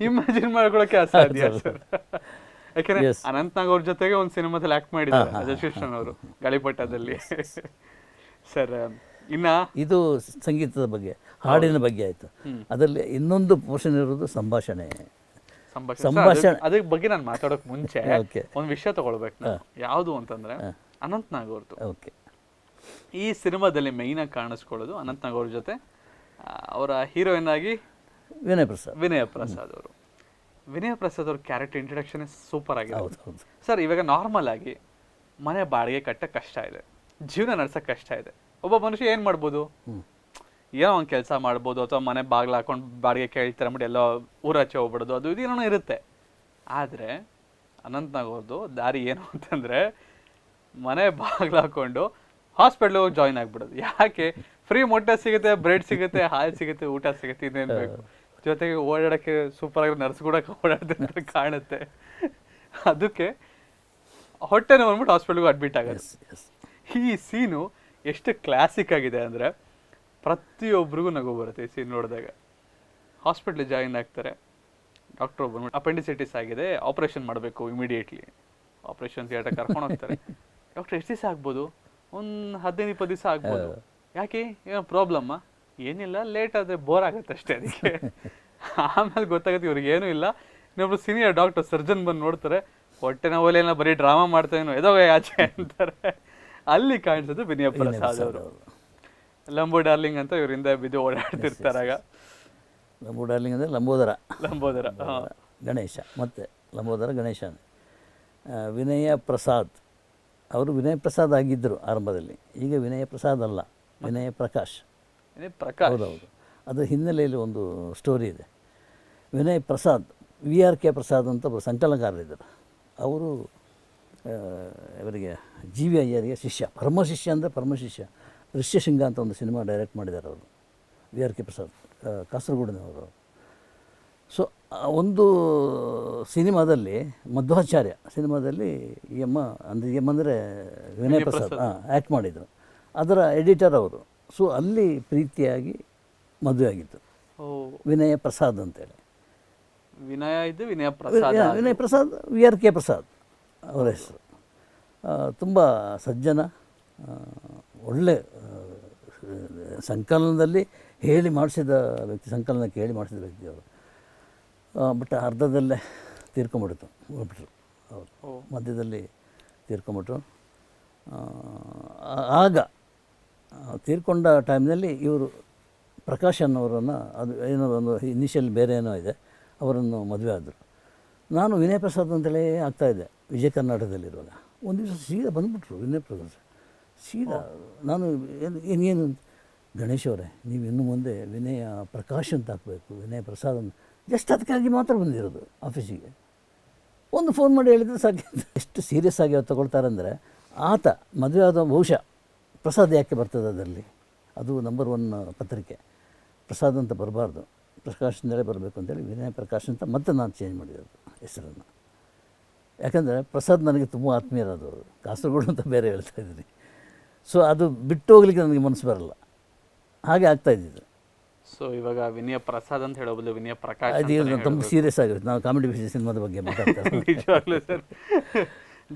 ಇಮ್ಯಾಜಿನ್ ಅಸಾಧ್ಯ ಯಾಕಂದ್ರೆ. ಅನಂತ್ ಅವ್ರ ಜೊತೆಗೆ ಒಂದು ಸಿನಿಮಾದಲ್ಲಿ ಆಕ್ಟ್ ಮಾಡಿದ್ದಾರೆ ರಾಜೇಶ್ ಕೃಷ್ಣನ್ ಅವರು ಗಾಳಿಪಟದಲ್ಲಿ. ಸರ್ ಇನ್ನ ಇದು ಸಂಗೀತದ ಬಗ್ಗೆ ಹಾಡಿನ ಬಗ್ಗೆ ಆಯ್ತು. ಅದರಲ್ಲಿ ಇನ್ನೊಂದು ಪೋರ್ಷನ್ ಇರೋದು ಸಂಭಾಷಣೆ. ಸಂಭಾಷಣೆ. ಅದ್ರ ಬಗ್ಗೆ ನಾನು ಮಾತಾಡೋಕ್ ಮುಂಚೆ. ಒಂದು ವಿಷಯ ತಗೊಳ್ಬೇಕು ಯಾವುದು ಅಂತಂದ್ರೆ ಅನಂತ್ ನಾಗ್ ಅವ್ರದ್ದು ಓಕೆ ಈ ಸಿನಿಮಾದಲ್ಲಿ ಮೇಯ್ನ್ ಆಗಿ ಕಾಣಿಸ್ಕೊಳ್ಳೋದು ಅನಂತ್ ನಾಗ್ ಅವ್ರ ಜೊತೆ. ಅವರ ಹೀರೋಯಿನ್ ಆಗಿ ವಿನಯ ಪ್ರಸಾದ್. ವಿನಯ ಪ್ರಸಾದ್ ಅವರು. ವಿನಯ ಪ್ರಸಾದ್ ಅವ್ರ ಕ್ಯಾರೆಕ್ಟರ್ ಇಂಟ್ರಡಕ್ಷನ್ ಸೂಪರ್ ಆಗಿದೆ. ಸರ್ ಇವಾಗ ನಾರ್ಮಲ್ ಆಗಿ ಮನೆ ಬಾಡಿಗೆ ಕಟ್ಟಕ್ಕೆ ಕಷ್ಟ ಇದೆ. ಜೀವನ ನಡ್ಸಕ್ಕೆ ಕಷ್ಟ ಇದೆ. ಒಬ್ಬ ಮನುಷ್ಯ ಏನು ಮಾಡ್ಬೋದು? ಏನೋ ಒಂದು ಕೆಲಸ ಮಾಡ್ಬೋದು ಅಥವಾ ಮನೆ ಬಾಗಿಲು ಹಾಕೊಂಡು ಬಾಡಿಗೆ ಕೇಳ್ತಾರೆ ಅಂದ್ಬಿಟ್ಟು ಎಲ್ಲೋ ಊರಾಚೆ ಹೋಗ್ಬಿಡೋದು ಅದು ಇದೇನೋ ಏನೋ ಇರುತ್ತೆ. ಆದರೆ ಅನಂತ್ನಾಗ್ ದಾರಿ ಏನು ಅಂತಂದರೆ ಮನೆ ಬಾಗಿಲು ಹಾಕೊಂಡು ಹಾಸ್ಪಿಟ್ಲ್ ಹೋಗಿ ಜಾಯ್ನ್ ಆಗ್ಬಿಡೋದು. ಯಾಕೆ? ಫ್ರೀ ಮೊಟ್ಟೆ ಸಿಗುತ್ತೆ ಬ್ರೆಡ್ ಸಿಗುತ್ತೆ ಹಾಲು ಸಿಗುತ್ತೆ ಊಟ ಸಿಗುತ್ತೆ ಇನ್ನೇನು ಬೇಕು? ಜೊತೆಗೆ ಓಡಾಡಕ್ಕೆ ಸೂಪರ್ ಆಗಿ ನರ್ಸ್ ಕೂಡ ಓಡಾಡ್ತಿದ್ರೆ ಕಾಣುತ್ತೆ. ಅದಕ್ಕೆ ಹೊಟ್ಟೆ ಬಂದ್ಬಿಟ್ಟು ಅಂದ್ಬಿಟ್ಟು ಹಾಸ್ಪಿಟ್ಲ್ಗೆ ಅಡ್ಮಿಟ್ ಎಸ್ ಈ ಸೀನು ಎಷ್ಟು ಕ್ಲಾಸಿಕ್ ಆಗಿದೆ ಅಂದರೆ ಪ್ರತಿಯೊಬ್ಬರಿಗೂ ನಗು ಬರುತ್ತೆ ಈ ಸೀನ್ ನೋಡಿದಾಗ. ಹಾಸ್ಪಿಟ್ಲಿಗೆ ಜಾಯಿನ್ ಆಗ್ತಾರೆ. ಡಾಕ್ಟರ್ ಒಬ್ಬರು ಅಪೆಂಡಿಸೈಟಿಸ್ ಆಗಿದೆ ಆಪರೇಷನ್ ಮಾಡಬೇಕು ಇಮಿಡಿಯೇಟ್ಲಿ ಆಪರೇಷನ್ ಥಿಯೇಟರ್ ಕರ್ಕೊಂಡು ಹೋಗ್ತಾರೆ. ಡಾಕ್ಟರ್ ಎಷ್ಟು ದಿವಸ ಆಗ್ಬೋದು? ಒಂದು ಹದಿನೈದು ಇಪ್ಪತ್ತು ದಿವಸ ಆಗ್ಬೋದು. ಯಾಕೆ? ಏನೋ ಪ್ರಾಬ್ಲಮ್ಮ ಏನಿಲ್ಲ ಲೇಟ್ ಆದರೆ ಬೋರ್ ಆಗುತ್ತೆ ಅಷ್ಟೇ ಅದಕ್ಕೆ. [laughs] ಆಮೇಲೆ ಗೊತ್ತಾಗುತ್ತೆ ಇವ್ರಿಗೆ ಏನೂ ಇಲ್ಲ. ಇನ್ನೊಬ್ರು ಸೀನಿಯರ್ ಡಾಕ್ಟರ್ ಸರ್ಜನ್ ಬಂದು ನೋಡ್ತಾರೆ ಹೊಟ್ಟೆ ನೋವಲ್ಲೇನೋ ಬರೀ ಡ್ರಾಮಾ ಮಾಡ್ತಾನೇನೋ ಎದೋ ಆಚೆ ಅಂತಾರೆ. ಅಲ್ಲಿ ಕಾಣಿಸೋದು ವಿನಯ ಪ್ರಸಾದ್ ಅವರು. ಲಂಬೋ ಡಾರ್ಲಿಂಗ್ ಅಂತ ಇವರಿಂದ ಬಿದ್ದು ಓಡಾಡ್ತಿರ್ತಾರಾಗ ಲಂಬೋ ಡಾರ್ಲಿಂಗ್ ಅಂದರೆ ಲಂಬೋದರ. ಲಂಬೋದರ. ಗಣೇಶ ಮತ್ತೆ ಲಂಬೋದರ ಗಣೇಶ ವಿನಯ ಪ್ರಸಾದ್. ಅವರು ವಿನಯ ಪ್ರಸಾದ್ ಆಗಿದ್ದರು ಆರಂಭದಲ್ಲಿ. ಈಗ ವಿನಯ ಪ್ರಸಾದ್ ಅಲ್ಲ ವಿನಯ ಪ್ರಕಾಶ್. ವಿನಯ ಪ್ರಕಾಶ್. ಹೌದೌದು. ಅದರ ಹಿನ್ನೆಲೆಯಲ್ಲಿ ಒಂದು ಸ್ಟೋರಿ ಇದೆ. Vinay Prasad V R K Prasad ಅಂತ ಒಬ್ಬರು ಸಂಕಲನಕಾರರಿದ್ದರು. ಅವರು ಇವರಿಗೆ ಜಿ ವಿ ಅಯ್ಯರಿಗೆ ಶಿಷ್ಯ ಪರಮ ಶಿಷ್ಯ ಅಂದರೆ ಪರಮ ಶಿಷ್ಯ. ಋಷ್ಯಶೃಂಗ ಅಂತ ಒಂದು ಸಿನಿಮಾ ಡೈರೆಕ್ಟ್ ಮಾಡಿದ್ದಾರೆ ಅವರು ವಿ ಆರ್ ಕೆ ಪ್ರಸಾದ್ ಕಾಸರಗೋಡಿನವರು. ಸೊ ಒಂದು ಸಿನಿಮಾದಲ್ಲಿ ಮಧ್ವಾಚಾರ್ಯ ಸಿನಿಮಾದಲ್ಲಿ ಈ ಅಮ್ಮ ಅಂದರೆ ಈ ಅಮ್ಮ ಅಂದರೆ ವಿನಯ್ ಪ್ರಸಾದ್ ಹಾಂ ಆ್ಯಕ್ಟ್ ಮಾಡಿದರು ಅದರ ಎಡಿಟರ್ ಅವರು. ಸೊ ಅಲ್ಲಿ ಪ್ರೀತಿಯಾಗಿ ಮದುವೆ ಆಗಿತ್ತು. ವಿನಯ ಪ್ರಸಾದ್ ಅಂತೇಳಿ. ವಿನಯ ಇದು Vinaya Prasad Vinay Prasad V R K Prasad. ಅವರ ಹೆಸರು ತುಂಬ ಸಜ್ಜನ ಒಳ್ಳೆ ಸಂಕಲನದಲ್ಲಿ ಹೇಳಿ ಮಾಡಿಸಿದ ವ್ಯಕ್ತಿ ಸಂಕಲನಕ್ಕೆ ಹೇಳಿ ಮಾಡಿಸಿದ ವ್ಯಕ್ತಿ ಅವರು. ಬಟ್ ಅರ್ಧದಲ್ಲೇ ತೀರ್ಕೊಂಬಿಡ್ತು ಹೋಗ್ಬಿಟ್ರು ಅವರು. ಮಧ್ಯದಲ್ಲಿ ತೀರ್ಕೊಂಬಿಟ್ರು. ಆಗ ತೀರ್ಕೊಂಡ ಟೈಮ್ನಲ್ಲಿ ಇವರು ಪ್ರಕಾಶ್ ಅನ್ನೋರನ್ನು ಅದು ಏನೋ ಒಂದು ಇನಿಷಿಯಲ್ ಬೇರೆ ಏನೋ ಇದೆ ಅವರನ್ನು ಮದುವೆ ಆದರು. ನಾನು ವಿನಯ್ ಪ್ರಸಾದ್ ಅಂತೇಳಿ ಆಗ್ತಾಯಿದ್ದೆ ವಿಜಯ ಕರ್ನಾಟಕದಲ್ಲಿರುವಾಗ. ಒಂದು ದಿವಸ ಸೀದಾ ಬಂದುಬಿಟ್ರು ವಿನಯ್ ಪ್ರಸಾದ್ ಸೀದಾ ನಾನು ಏನು ಏನೇನು ಗಣೇಶ್ ಅವರೇ, ನೀವು ಇನ್ನು ಮುಂದೆ ವಿನಯ ಪ್ರಕಾಶ್ ಅಂತ ಹಾಕಬೇಕು, ವಿನಯ ಪ್ರಸಾದ್ ಅಂತ. ಜಸ್ಟ್ ಅದಕ್ಕಾಗಿ ಮಾತ್ರ ಬಂದಿರೋದು ಆಫೀಸಿಗೆ. ಒಂದು ಫೋನ್ ಮಾಡಿ ಹೇಳಿದ್ರೆ ಸಾಕು ಎಷ್ಟು ಸೀರಿಯಸ್ ಆಗಿ ಅವ್ರು ತಗೊಳ್ತಾರಂದರೆ, ಆತ ಮದುವೆ ಆದ ಬಹುಶಃ ಪ್ರಸಾದ್ ಯಾಕೆ ಬರ್ತದೆ ಅದರಲ್ಲಿ? ಅದು ನಂಬರ್ ಒನ್ ಪತ್ರಿಕೆ. ಪ್ರಸಾದ್ ಅಂತ ಬರಬಾರ್ದು. ಪ್ರಕಾಶದಿಂದಲೇ ಬರಬೇಕು ಅಂತೇಳಿ ವಿನಯ ಪ್ರಕಾಶ್ ಅಂತ ಮತ್ತೆ ನಾನು ಚೇಂಜ್ ಮಾಡಿರೋದು ಹೆಸರನ್ನು. ಯಾಕಂದರೆ ಪ್ರಸಾದ್ ನನಗೆ ತುಂಬ ಆತ್ಮೀಯರದು ಕಾಸರಗೋಡು ಅಂತ ಬೇರೆ ಹೇಳ್ತಾ ಇದ್ದೀನಿ. ಸೊ ಅದು ಬಿಟ್ಟು ಹೋಗ್ಲಿಕ್ಕೆ ನನಗೆ ಮನಸ್ಸು ಬರಲ್ಲ. ಹಾಗೆ ಆಗ್ತಾ ಇದ್ದಿದ್ದು. ಸೊ ಇವಾಗ ವಿನಯ ಪ್ರಸಾದ್ ಅಂತ ಹೇಳೋ ಬದಲು ವಿನಯ ಪ್ರಕಾಶ್ ಅದು ತುಂಬ ಸೀರಿಯಸ್ ಆಗಿರುತ್ತೆ ನಾವು ಕಾಮಿಡಿ ಸಿನಿಮಾದ ಬಗ್ಗೆ ಮಾತಾಡ್ತೀವಿ ಸರ್.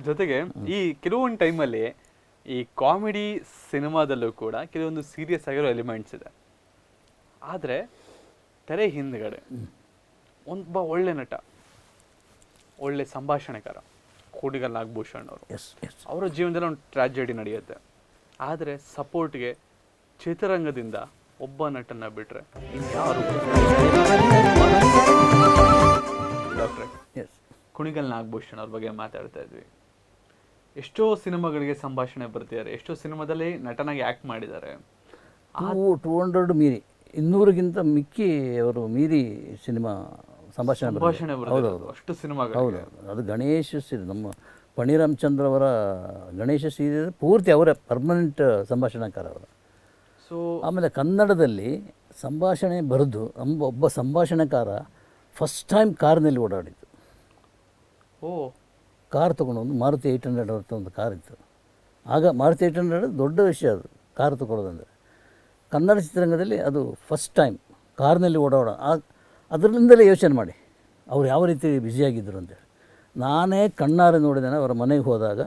ಜೊತೆಗೆ ಈ ಕೆಲವೊಂದು ಟೈಮಲ್ಲಿ ಈ ಕಾಮಿಡಿ ಸಿನಿಮಾದಲ್ಲೂ ಕೂಡ ಕೆಲವೊಂದು ಸೀರಿಯಸ್ ಆಗಿರೋ ಎಲಿಮೆಂಟ್ಸ್ ಇದೆ. ಆದರೆ ತೆರೆ ಹಿಂದ್ಗಡೆ ಒಬ್ಬ ಒಳ್ಳೆ ನಟ. ಒಳ್ಳೆ ಸಂಭಾಷಣೆಕಾರ ಕೂಡಿಗಲ್ ನಾಗಭೂಷಣ್ ಅವರು. ಅವರ ಜೀವನದಲ್ಲಿ ಒಂದು ಟ್ರಾಜೆಡಿ ನಡೆಯುತ್ತೆ. ಆದರೆ ಸಪೋರ್ಟ್ಗೆ ಚಿತ್ರರಂಗದಿಂದ ಒಬ್ಬ ನಟನ ಬಿಟ್ರೆ ಇನ್ಯಾರು ಡಾಕ್ಟ್ರೆ ಎಸ್ ಕುಣಿಗಲ್ ನಾಗಭೂಷಣ್ ಅವ್ರ ಬಗ್ಗೆ ಮಾತಾಡ್ತಾ ಇದ್ವಿ. ಎಷ್ಟೋ ಸಿನಿಮಾಗಳಿಗೆ ಸಂಭಾಷಣೆ ಬರ್ತಿದ್ದಾರೆ ಎಷ್ಟೋ ಸಿನಿಮಾದಲ್ಲಿ ನಟನಾಗಿ ಆಕ್ಟ್ ಮಾಡಿದ್ದಾರೆ ಟೂ ಹಂಡ್ರೆಡ್ ಮೀರಿ ಇನ್ನೂರಿಗಿಂತ ಮಿಕ್ಕಿ ಅವರು ಮೀರಿ ಸಿನಿಮಾ ಸಂಭಾಷಣೆ. ಸಂಭಾಷಣೆ ಅಷ್ಟು ಸಿನಿಮಾಗಳು ಹೌದು. ಅದು ಗಣೇಶ ಸೀರೆ ನಮ್ಮ ಪಣಿರಾಮಚಂದ್ರ ಅವರ ಗಣೇಶ ಸೀರೆ ಪೂರ್ತಿ ಅವರೇ ಪರ್ಮನೆಂಟ್ ಸಂಭಾಷಣಾಕಾರ ಅವರು. ಸೊ ಆಮೇಲೆ ಕನ್ನಡದಲ್ಲಿ ಸಂಭಾಷಣೆ ಬರೆದು ನಮ್ಮ ಒಬ್ಬ ಸಂಭಾಷಣಕಾರ ಫಸ್ಟ್ ಟೈಮ್ ಕಾರ್ನಲ್ಲಿ ಓಡಾಡಿದ್ದು. ಓ. ಕಾರ್ ತೊಗೊಂಡು ಒಂದು ಮಾರುತಿ ಏಯ್ಟ್ ಹಂಡ್ರೆಡ್ ಅಂತ ಒಂದು ಕಾರ್ ಇತ್ತು. ಆಗ ಮಾರುತಿ ಏಯ್ಟ್ ಹಂಡ್ರೆಡ್ ದೊಡ್ಡ ವಿಷಯ ಅದು ಕಾರ್ ತೊಗೊಳೋದಂದರೆ ಕನ್ನಡ ಚಿತ್ರರಂಗದಲ್ಲಿ ಅದು ಫಸ್ಟ್ ಟೈಮ್ ಕಾರ್ನಲ್ಲಿ ಓಡಾಡೋ ಆ ಅದರಿಂದಲೇ ಯೋಚನೆ ಮಾಡಿ. ಅವ್ರು ಯಾವ ರೀತಿ ಬ್ಯುಸಿಯಾಗಿದ್ದರು ಅಂತೇಳಿ ನಾನೇ ಕಣ್ಣಾರೆ ನೋಡಿದ್ದೇನೆ ಅವರ ಮನೆಗೆ ಹೋದಾಗ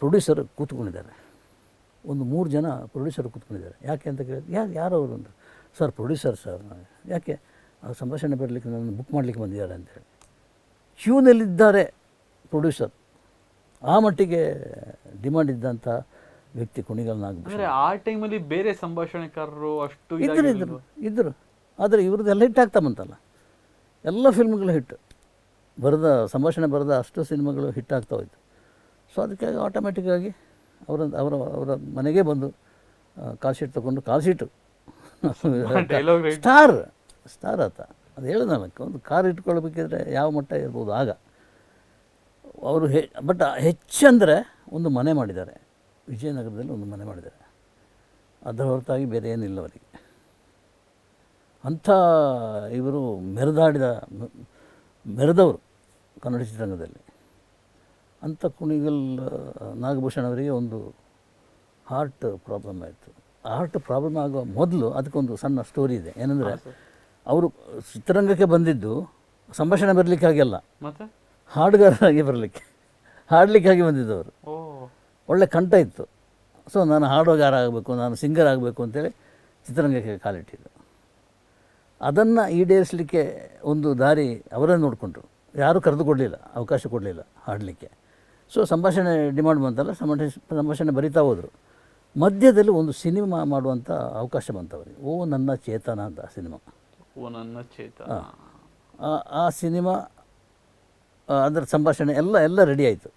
ಪ್ರೊಡ್ಯೂಸರ್ ಕೂತ್ಕೊಂಡಿದ್ದಾರೆ. ಒಂದು ಮೂರು ಜನ ಪ್ರೊಡ್ಯೂಸರ್ ಕೂತ್ಕೊಂಡಿದ್ದಾರೆ. ಯಾಕೆ ಅಂತ ಕೇಳಿದ್ರೆ ಯಾರು ಯಾರು ಅವರು ಅಂತ. ಸರ್ ಪ್ರೊಡ್ಯೂಸರ್ ಸರ್ ಯಾಕೆ? ಆ ಸಂಭಾಷಣೆ ಬರಲಿಕ್ಕೆ ನನ್ನ ಬುಕ್ ಮಾಡಲಿಕ್ಕೆ ಬಂದಿದ್ದಾರೆ ಅಂತೇಳಿ ಕ್ಯೂನಲ್ಲಿದ್ದಾರೆ ಪ್ರೊಡ್ಯೂಸರ್ ಆ ಮಟ್ಟಿಗೆ ಡಿಮ್ಯಾಂಡ್ ಇದ್ದಂಥ ವ್ಯಕ್ತಿ ಕುಣಿಗಲ್ ನಾಗಭೂಷಣ ಅಂದ್ರೆ ಆ ಟೈಮಲ್ಲಿ ಬೇರೆ ಸಂಭಾಷಣೆಕಾರರು ಅಷ್ಟು ಇದ್ದರು ಇದ್ದರು? ಇದ್ದರು ಆದರೆ ಇವ್ರದ್ದೆಲ್ಲ ಹಿಟ್ ಆಗ್ತಾ ಬಂತಲ್ಲ ಎಲ್ಲ ಫಿಲ್ಮ್ಗಳು ಹಿಟ್ ಬರೆದ ಸಂಭಾಷಣೆ ಬರೆದ ಅಷ್ಟು ಸಿನಿಮಾಗಳು ಹಿಟ್ ಆಗ್ತಾ ಹೋಯ್ತು. ಸೊ ಅದಕ್ಕಾಗಿ ಆಟೋಮೆಟಿಕ್ಕಾಗಿ ಅವರ ಅವರ ಅವರ ಮನೆಗೆ ಬಂದು ಕಾಲ್ ಶೀಟ್ ತೊಗೊಂಡು ಕಾಲ್ ಶೀಟು ಸ್ಟಾರ್ ಸ್ಟಾರ್ ಆತ. ಅದು ಹೇಳಿದ್ನಲ್ಲ ಒಂದು ಕಾರ್ ಇಟ್ಕೊಳ್ಬೇಕಿದ್ರೆ ಯಾವ ಮಟ್ಟ ಇರ್ಬೋದು ಆಗ. ಅವರು ಹೆ ಬಟ್ ಹೆಚ್ಚಂದರೆ ಒಂದು ಮನೆ ಮಾಡಿದ್ದಾರೆ. ವಿಜಯನಗರದಲ್ಲಿ ಒಂದು ಮನೆ ಮಾಡಿದ್ದಾರೆ. ಅದರ ಹೊರತಾಗಿ ಬೇರೆ ಏನಿಲ್ಲ ಅವರಿಗೆ. ಅಂಥ ಇವರು ಮೆರೆದಾಡಿದ ಮೆರೆದವರು ಕನ್ನಡ ಚಿತ್ರರಂಗದಲ್ಲಿ. ಅಂಥ ಕುಣಿಗಲ್ ನಾಗಭೂಷಣ್ ಅವರಿಗೆ ಒಂದು ಹಾರ್ಟ್ ಪ್ರಾಬ್ಲಮ್ ಆಯಿತು. ಹಾರ್ಟ್ ಪ್ರಾಬ್ಲಮ್ ಆಗುವ ಮೊದಲು ಅದಕ್ಕೊಂದು ಸಣ್ಣ ಸ್ಟೋರಿ ಇದೆ. ಏನಂದರೆ ಅವರು ಚಿತ್ರರಂಗಕ್ಕೆ ಬಂದಿದ್ದು ಸಂಭಾಷಣೆ ಬರಲಿಕ್ಕಾಗಿಲ್ಲ ಅಲ್ಲ. ಹಾಡುಗಾರರಾಗಿ ಬರಲಿಕ್ಕೆ. ಹಾಡಲಿಕ್ಕಾಗಿ ಬಂದಿದ್ದವರು. ಒಳ್ಳೆ ಕಂಠ ಇತ್ತು. ಸೊ ನಾನು ಹಾಡುಗಾರ ಆಗಬೇಕು ನಾನು ಸಿಂಗರ್ ಆಗಬೇಕು ಅಂತೇಳಿ ಚಿತ್ರರಂಗಕ್ಕೆ ಕಾಲಿಟ್ಟಿದ್ದು. ಅದನ್ನು ಈಡೇರಿಸಲಿಕ್ಕೆ ಒಂದು ದಾರಿ ಅವರೇ ನೋಡಿಕೊಂಡ್ರು. ಯಾರೂ ಕರೆದು ಕೊಡಲಿಲ್ಲ ಅವಕಾಶ ಕೊಡಲಿಲ್ಲ ಹಾಡಲಿಕ್ಕೆ ಸೊ ಸಂಭಾಷಣೆ ಡಿಮಾಂಡ್ ಬಂತಲ್ಲ ಸಂಭಾಷಣೆ ಸಂಭಾಷಣೆ ಬರಿತಾ ಹೋದರು. ಮಧ್ಯದಲ್ಲಿ ಒಂದು ಸಿನಿಮಾ ಮಾಡುವಂಥ ಅವಕಾಶ ಬಂತವರಿಗೆ. ಓ ನನ್ನ ಚೇತನ ಅಂತ ಸಿನಿಮಾ. ಓ ನನ್ನ ಚೇತ ಆ- ಆ ಸಿನಿಮಾ ಅದರ ಸಂಭಾಷಣೆ ಎಲ್ಲ ಎಲ್ಲ ರೆಡಿ ಆಯಿತು.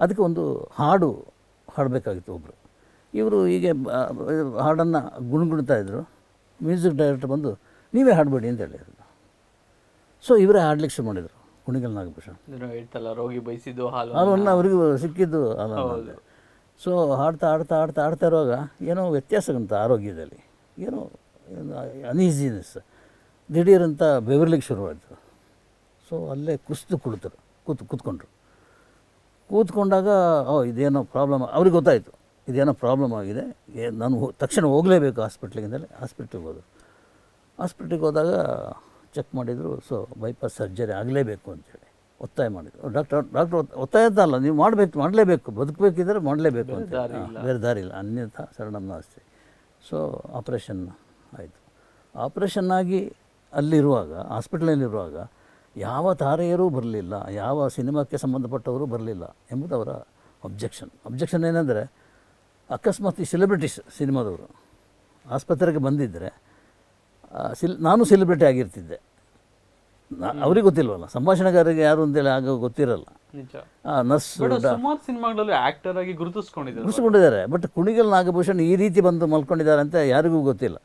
ಅದಕ್ಕೆ ಒಂದು ಹಾಡು ಹಾಡಬೇಕಾಗಿತ್ತು ಒಬ್ಬರು ಇವರು ಹೀಗೆ ಹಾಡನ್ನು ಗುಣಗುಣ್ತಾ ಇದ್ದರು ಮ್ಯೂಸಿಕ್ ಡೈರೆಕ್ಟರ್ ಬಂದು ನೀವೇ ಹಾಡಬೇಡಿ ಅಂತ ಹೇಳಿದ್ರು. ಸೊ ಇವರೇ ಹಾಡ್ಲಿಕ್ಕೆ ಶುರು ಮಾಡಿದರು ಕುಣಿಗಲ್ ನಾಗಭೂಷಣ್. ಹೇಳ್ತಲ್ಲ ರೋಗಿ ಬಯಸಿದ್ದು ಹಾಲು ಹಾಲನ್ನು ಅವರಿಗೂ ಸಿಕ್ಕಿದ್ದು ಸೊ ಹಾಡ್ತಾ ಹಾಡ್ತಾ ಹಾಡ್ತಾ ಹಾಡ್ತಾ ಇರುವಾಗ ಏನೋ ವ್ಯತ್ಯಾಸ ಅಂತ ಆರೋಗ್ಯದಲ್ಲಿ. ಏನೋ ಅನೀಸಿನೆಸ್ ದಿಢೀರಂತ ಬೆವರ್ಲಿಕ್ಕೆ ಶುರುವಾಯಿತು. ಸೊ ಅಲ್ಲೇ ಕುಸಿದು ಕುಳಿತರು ಕೂತು ಕೂತ್ಕೊಂಡ್ರು. ಕೂತ್ಕೊಂಡಾಗ ಓ ಇದೇನೋ ಪ್ರಾಬ್ಲಮ್ ಅವ್ರಿಗೆ ಗೊತ್ತಾಯಿತು ಇದೇನೋ ಪ್ರಾಬ್ಲಮ್ ಆಗಿದೆ ಏ- ನಾನು ತಕ್ಷಣ ಹೋಗಲೇಬೇಕು ಹಾಸ್ಪಿಟ್ಲಿಗೆ ಅಂತೇಳಿ ಹಾಸ್ಪಿಟ್ಲಿಗೆ ಹೋದರು. ಹಾಸ್ಪಿಟ್ಲಿಗೆ ಹೋದಾಗ ಚೆಕ್ ಮಾಡಿದರು ಸೊ ಬೈಪಾಸ್ ಸರ್ಜರಿ ಆಗಲೇಬೇಕು ಅಂತೇಳಿ ಒತ್ತಾಯ ಮಾಡಿದರು. ಡಾಕ್ಟರ್ ಡಾಕ್ಟರ್ ಒತ್ತಾಯ ಅಂತ ಅಲ್ಲ ನೀವು ಮಾಡಬೇಕು ಮಾಡಲೇಬೇಕು. ಬದುಕಬೇಕಿದ್ರೆ ಮಾಡಲೇಬೇಕು ಅಂತ ಬೇರೆ ದಾರಿ ಇಲ್ಲ. ಅನ್ಯಥ ಶರಣಮ್ಮ ಆಸ್ತಿ ಸೊ ಆಪ್ರೇಷನ್ ಆಯಿತು. ಆಪ್ರೇಷನ್ ಆಗಿ ಅಲ್ಲಿರುವಾಗ ಹಾಸ್ಪಿಟ್ಲಲ್ಲಿರುವಾಗ ಯಾವ ತಾರೆಯರೂ ಬರಲಿಲ್ಲ ಯಾವ ಸಿನಿಮಾಕ್ಕೆ ಸಂಬಂಧಪಟ್ಟವರು ಬರಲಿಲ್ಲ ಎಂಬುದು ಅವರ ಅಬ್ಜೆಕ್ಷನ್ ಅಬ್ಜೆಕ್ಷನ್ ಏನಂದರೆ ಅಕಸ್ಮಾತ್ ಈ ಸೆಲೆಬ್ರಿಟೀಸ್ ಸಿನಿಮಾದವರು ಆಸ್ಪತ್ರೆಗೆ ಬಂದಿದ್ದರೆ ಸಿಲ್ ನಾನು ಸೆಲೆಬ್ರಿಟಿ ಆಗಿರ್ತಿದ್ದೆ. ಅವ್ರಿಗೆ ಗೊತ್ತಿಲ್ವಲ್ಲ? ಸಂಭಾಷಣೆಗಾರರಿಗೆ ಯಾರು ಅಂತೇಳಿ ಆಗ ಗೊತ್ತಿರಲ್ಲ. ನರ್ಸ್ ಸುಮಾರು ಸಿನಿಮಾಗಳಲ್ಲಿ ಆಕ್ಟರ್ ಆಗಿ ಗುರುತಿಸ್ಕೊಂಡಿದ್ದಾರೆ. ಬಟ್ ಕುಣಿಗಲ್ ನಾಗಭೂಷಣ್ ಈ ರೀತಿ ಬಂದು ಮಲ್ಕೊಂಡಿದ್ದಾರೆ ಅಂತ ಯಾರಿಗೂ ಗೊತ್ತಿಲ್ಲ.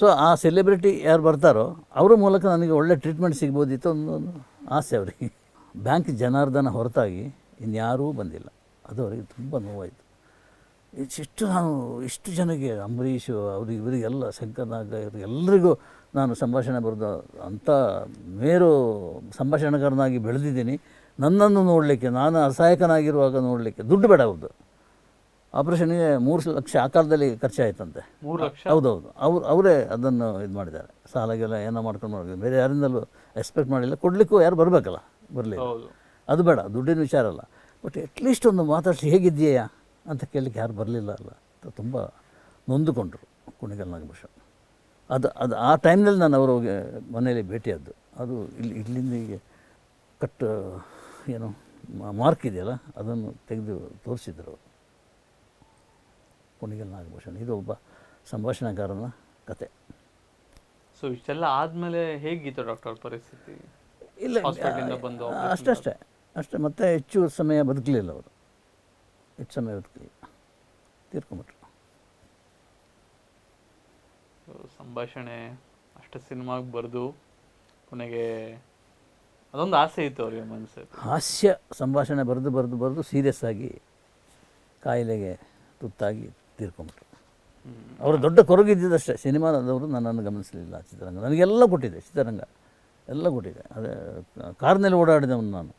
ಸೊ ಆ ಸೆಲೆಬ್ರಿಟಿ ಯಾರು ಬರ್ತಾರೋ ಅವರ ಮೂಲಕ ನನಗೆ ಒಳ್ಳೆ ಟ್ರೀಟ್ಮೆಂಟ್ ಸಿಗ್ಬೋದಿತ್ತು ಒಂದು ಒಂದು ಆಸೆ ಅವರಿಗೆ. ಬ್ಯಾಂಕ್ ಜನಾರ್ದನ ಹೊರತಾಗಿ ಇನ್ಯಾರೂ ಬಂದಿಲ್ಲ. ಅದು ಅವರಿಗೆ ತುಂಬ ನೋವಾಯಿತು. ಇಷ್ಟು ನಾನು ಇಷ್ಟು ಜನಕ್ಕೆ ಅಂಬರೀಷ್ ಅವ್ರಿಗೆ ಇವರಿಗೆಲ್ಲ ಶಂಕರ್ನಾಗ ಎಲ್ಲರಿಗೂ ನಾನು ಸಂಭಾಷಣೆ ಬರೆದ ಅಂಥ ಮೇರು ಸಂಭಾಷಣೆಗಾರನಾಗಿ ಬೆಳೆದಿದ್ದೀನಿ. ನನ್ನನ್ನು ನೋಡಲಿಕ್ಕೆ ನಾನು ಅಸಹಾಯಕನಾಗಿರುವಾಗ ನೋಡಲಿಕ್ಕೆ ದುಡ್ಡು ಬೇಡ ಅವ್ರದ್ದು ಆಪ್ರೇಷನ್ಗೆ ಮೂರು ಲಕ್ಷ ಆಕಾರದಲ್ಲಿ ಖರ್ಚು ಖರ್ಚಾಯ್ತಂತೆ. ಮೂರು ಲಕ್ಷ? ಹೌದೌದು. ಅವ್ರು ಅವರೇ ಅದನ್ನು ಇದು ಮಾಡಿದ್ದಾರೆ. ಸಾಲಾಗೆಲ್ಲ ಏನೋ ಮಾಡ್ಕೊಂಡು ಮಾಡಿದ್ರು ಬೇರೆ ಯಾರಿಂದಲೂ ಎಕ್ಸ್ಪೆಕ್ಟ್ ಮಾಡಿಲ್ಲ. ಕೊಡಲಿಕ್ಕೂ ಯಾರು ಬರಬೇಕಲ್ಲ? ಬರಲಿ ಅದು ಬೇಡ. ದುಡ್ಡಿನ ವಿಚಾರ ಅಲ್ಲ. ಬಟ್ ಅಟ್ಲೀಸ್ಟ್ ಒಂದು ಮಾತಾಡಿಸಿ ಹೇಗಿದ್ದೀಯಾ ಅಂತ ಕೇಳಲಿಕ್ಕೆ ಯಾರು ಬರಲಿಲ್ಲ ಅಲ್ಲ. ಅಂತ ತುಂಬ ನೊಂದುಕೊಂಡರು ಕುಣಿಗಲ್ ನಾಗಭೂಷ ಅದು ಅದು ಆ ಟೈಮ್ನಲ್ಲಿ ನಾನು ಅವರು ಮನೆಯಲ್ಲಿ ಭೇಟಿಯಾದ್ದು. ಅದು ಇಲ್ಲಿ ಇಲ್ಲಿಂದ ಹೀಗೆ ಕಟ್ ಏನು ಮಾರ್ಕ್ ಇದೆಯಲ್ಲ ಅದನ್ನು ತೆಗೆದು ತೋರಿಸಿದ್ರು ಅವರು. ಕುಣಿಗಲ್ ನಾಗಭೂಷಣ. ಇದು ಒಬ್ಬ ಸಂಭಾಷಣೆಗಾರನ ಕತೆ. ಸೊ ಇಷ್ಟೆಲ್ಲ ಆದಮೇಲೆ ಹೇಗಿತ್ತು ಡಾಕ್ಟರ್ ಪರಿಸ್ಥಿತಿ? ಇಲ್ಲ ಅಷ್ಟೇ ಅಷ್ಟಷ್ಟೇ ಅಷ್ಟೇ. ಮತ್ತೆ ಹೆಚ್ಚು ಸಮಯ ಬದುಕಲಿಲ್ಲ ಅವರು. ಸಮಯ ಬದುಕಲಿಲ್ಲ ತೀರ್ಕೊಂಬಿಟ್ರು ಸಂಭಾಷಣೆ ಅಷ್ಟು ಸಿನಿಮಾಗೆ ಬರೆದು ಕೊನೆಗೆ ಅದೊಂದು ಆಸೆ ಇತ್ತು ಅವ್ರಿಗೆ ಮನಸ್ಸು ಹಾಸ್ಯ ಸಂಭಾಷಣೆ ಬರೆದು ಬರೆದು ಬರೆದು ಸೀರಿಯಸ್ ಆಗಿ ಕಾಯಿಲೆಗೆ ತುತ್ತಾಗಿ ತೀರ್ಕೊಂಬಿಟ್ರು ಅವರು ದೊಡ್ಡ ಕೊರಗಿದ್ದಷ್ಟೇ ಸಿನಿಮಾದವರು ನನ್ನನ್ನು ಗಮನಿಸಲಿಲ್ಲ ಚಿತ್ರರಂಗ. ನನಗೆಲ್ಲ ಕೊಟ್ಟಿದೆ ಚಿತ್ರರಂಗ ಎಲ್ಲ ಕೊಟ್ಟಿದೆ. ಅದೇ ಕಾರ್ನಲ್ಲಿ ಓಡಾಡಿದವನು ನಾನು.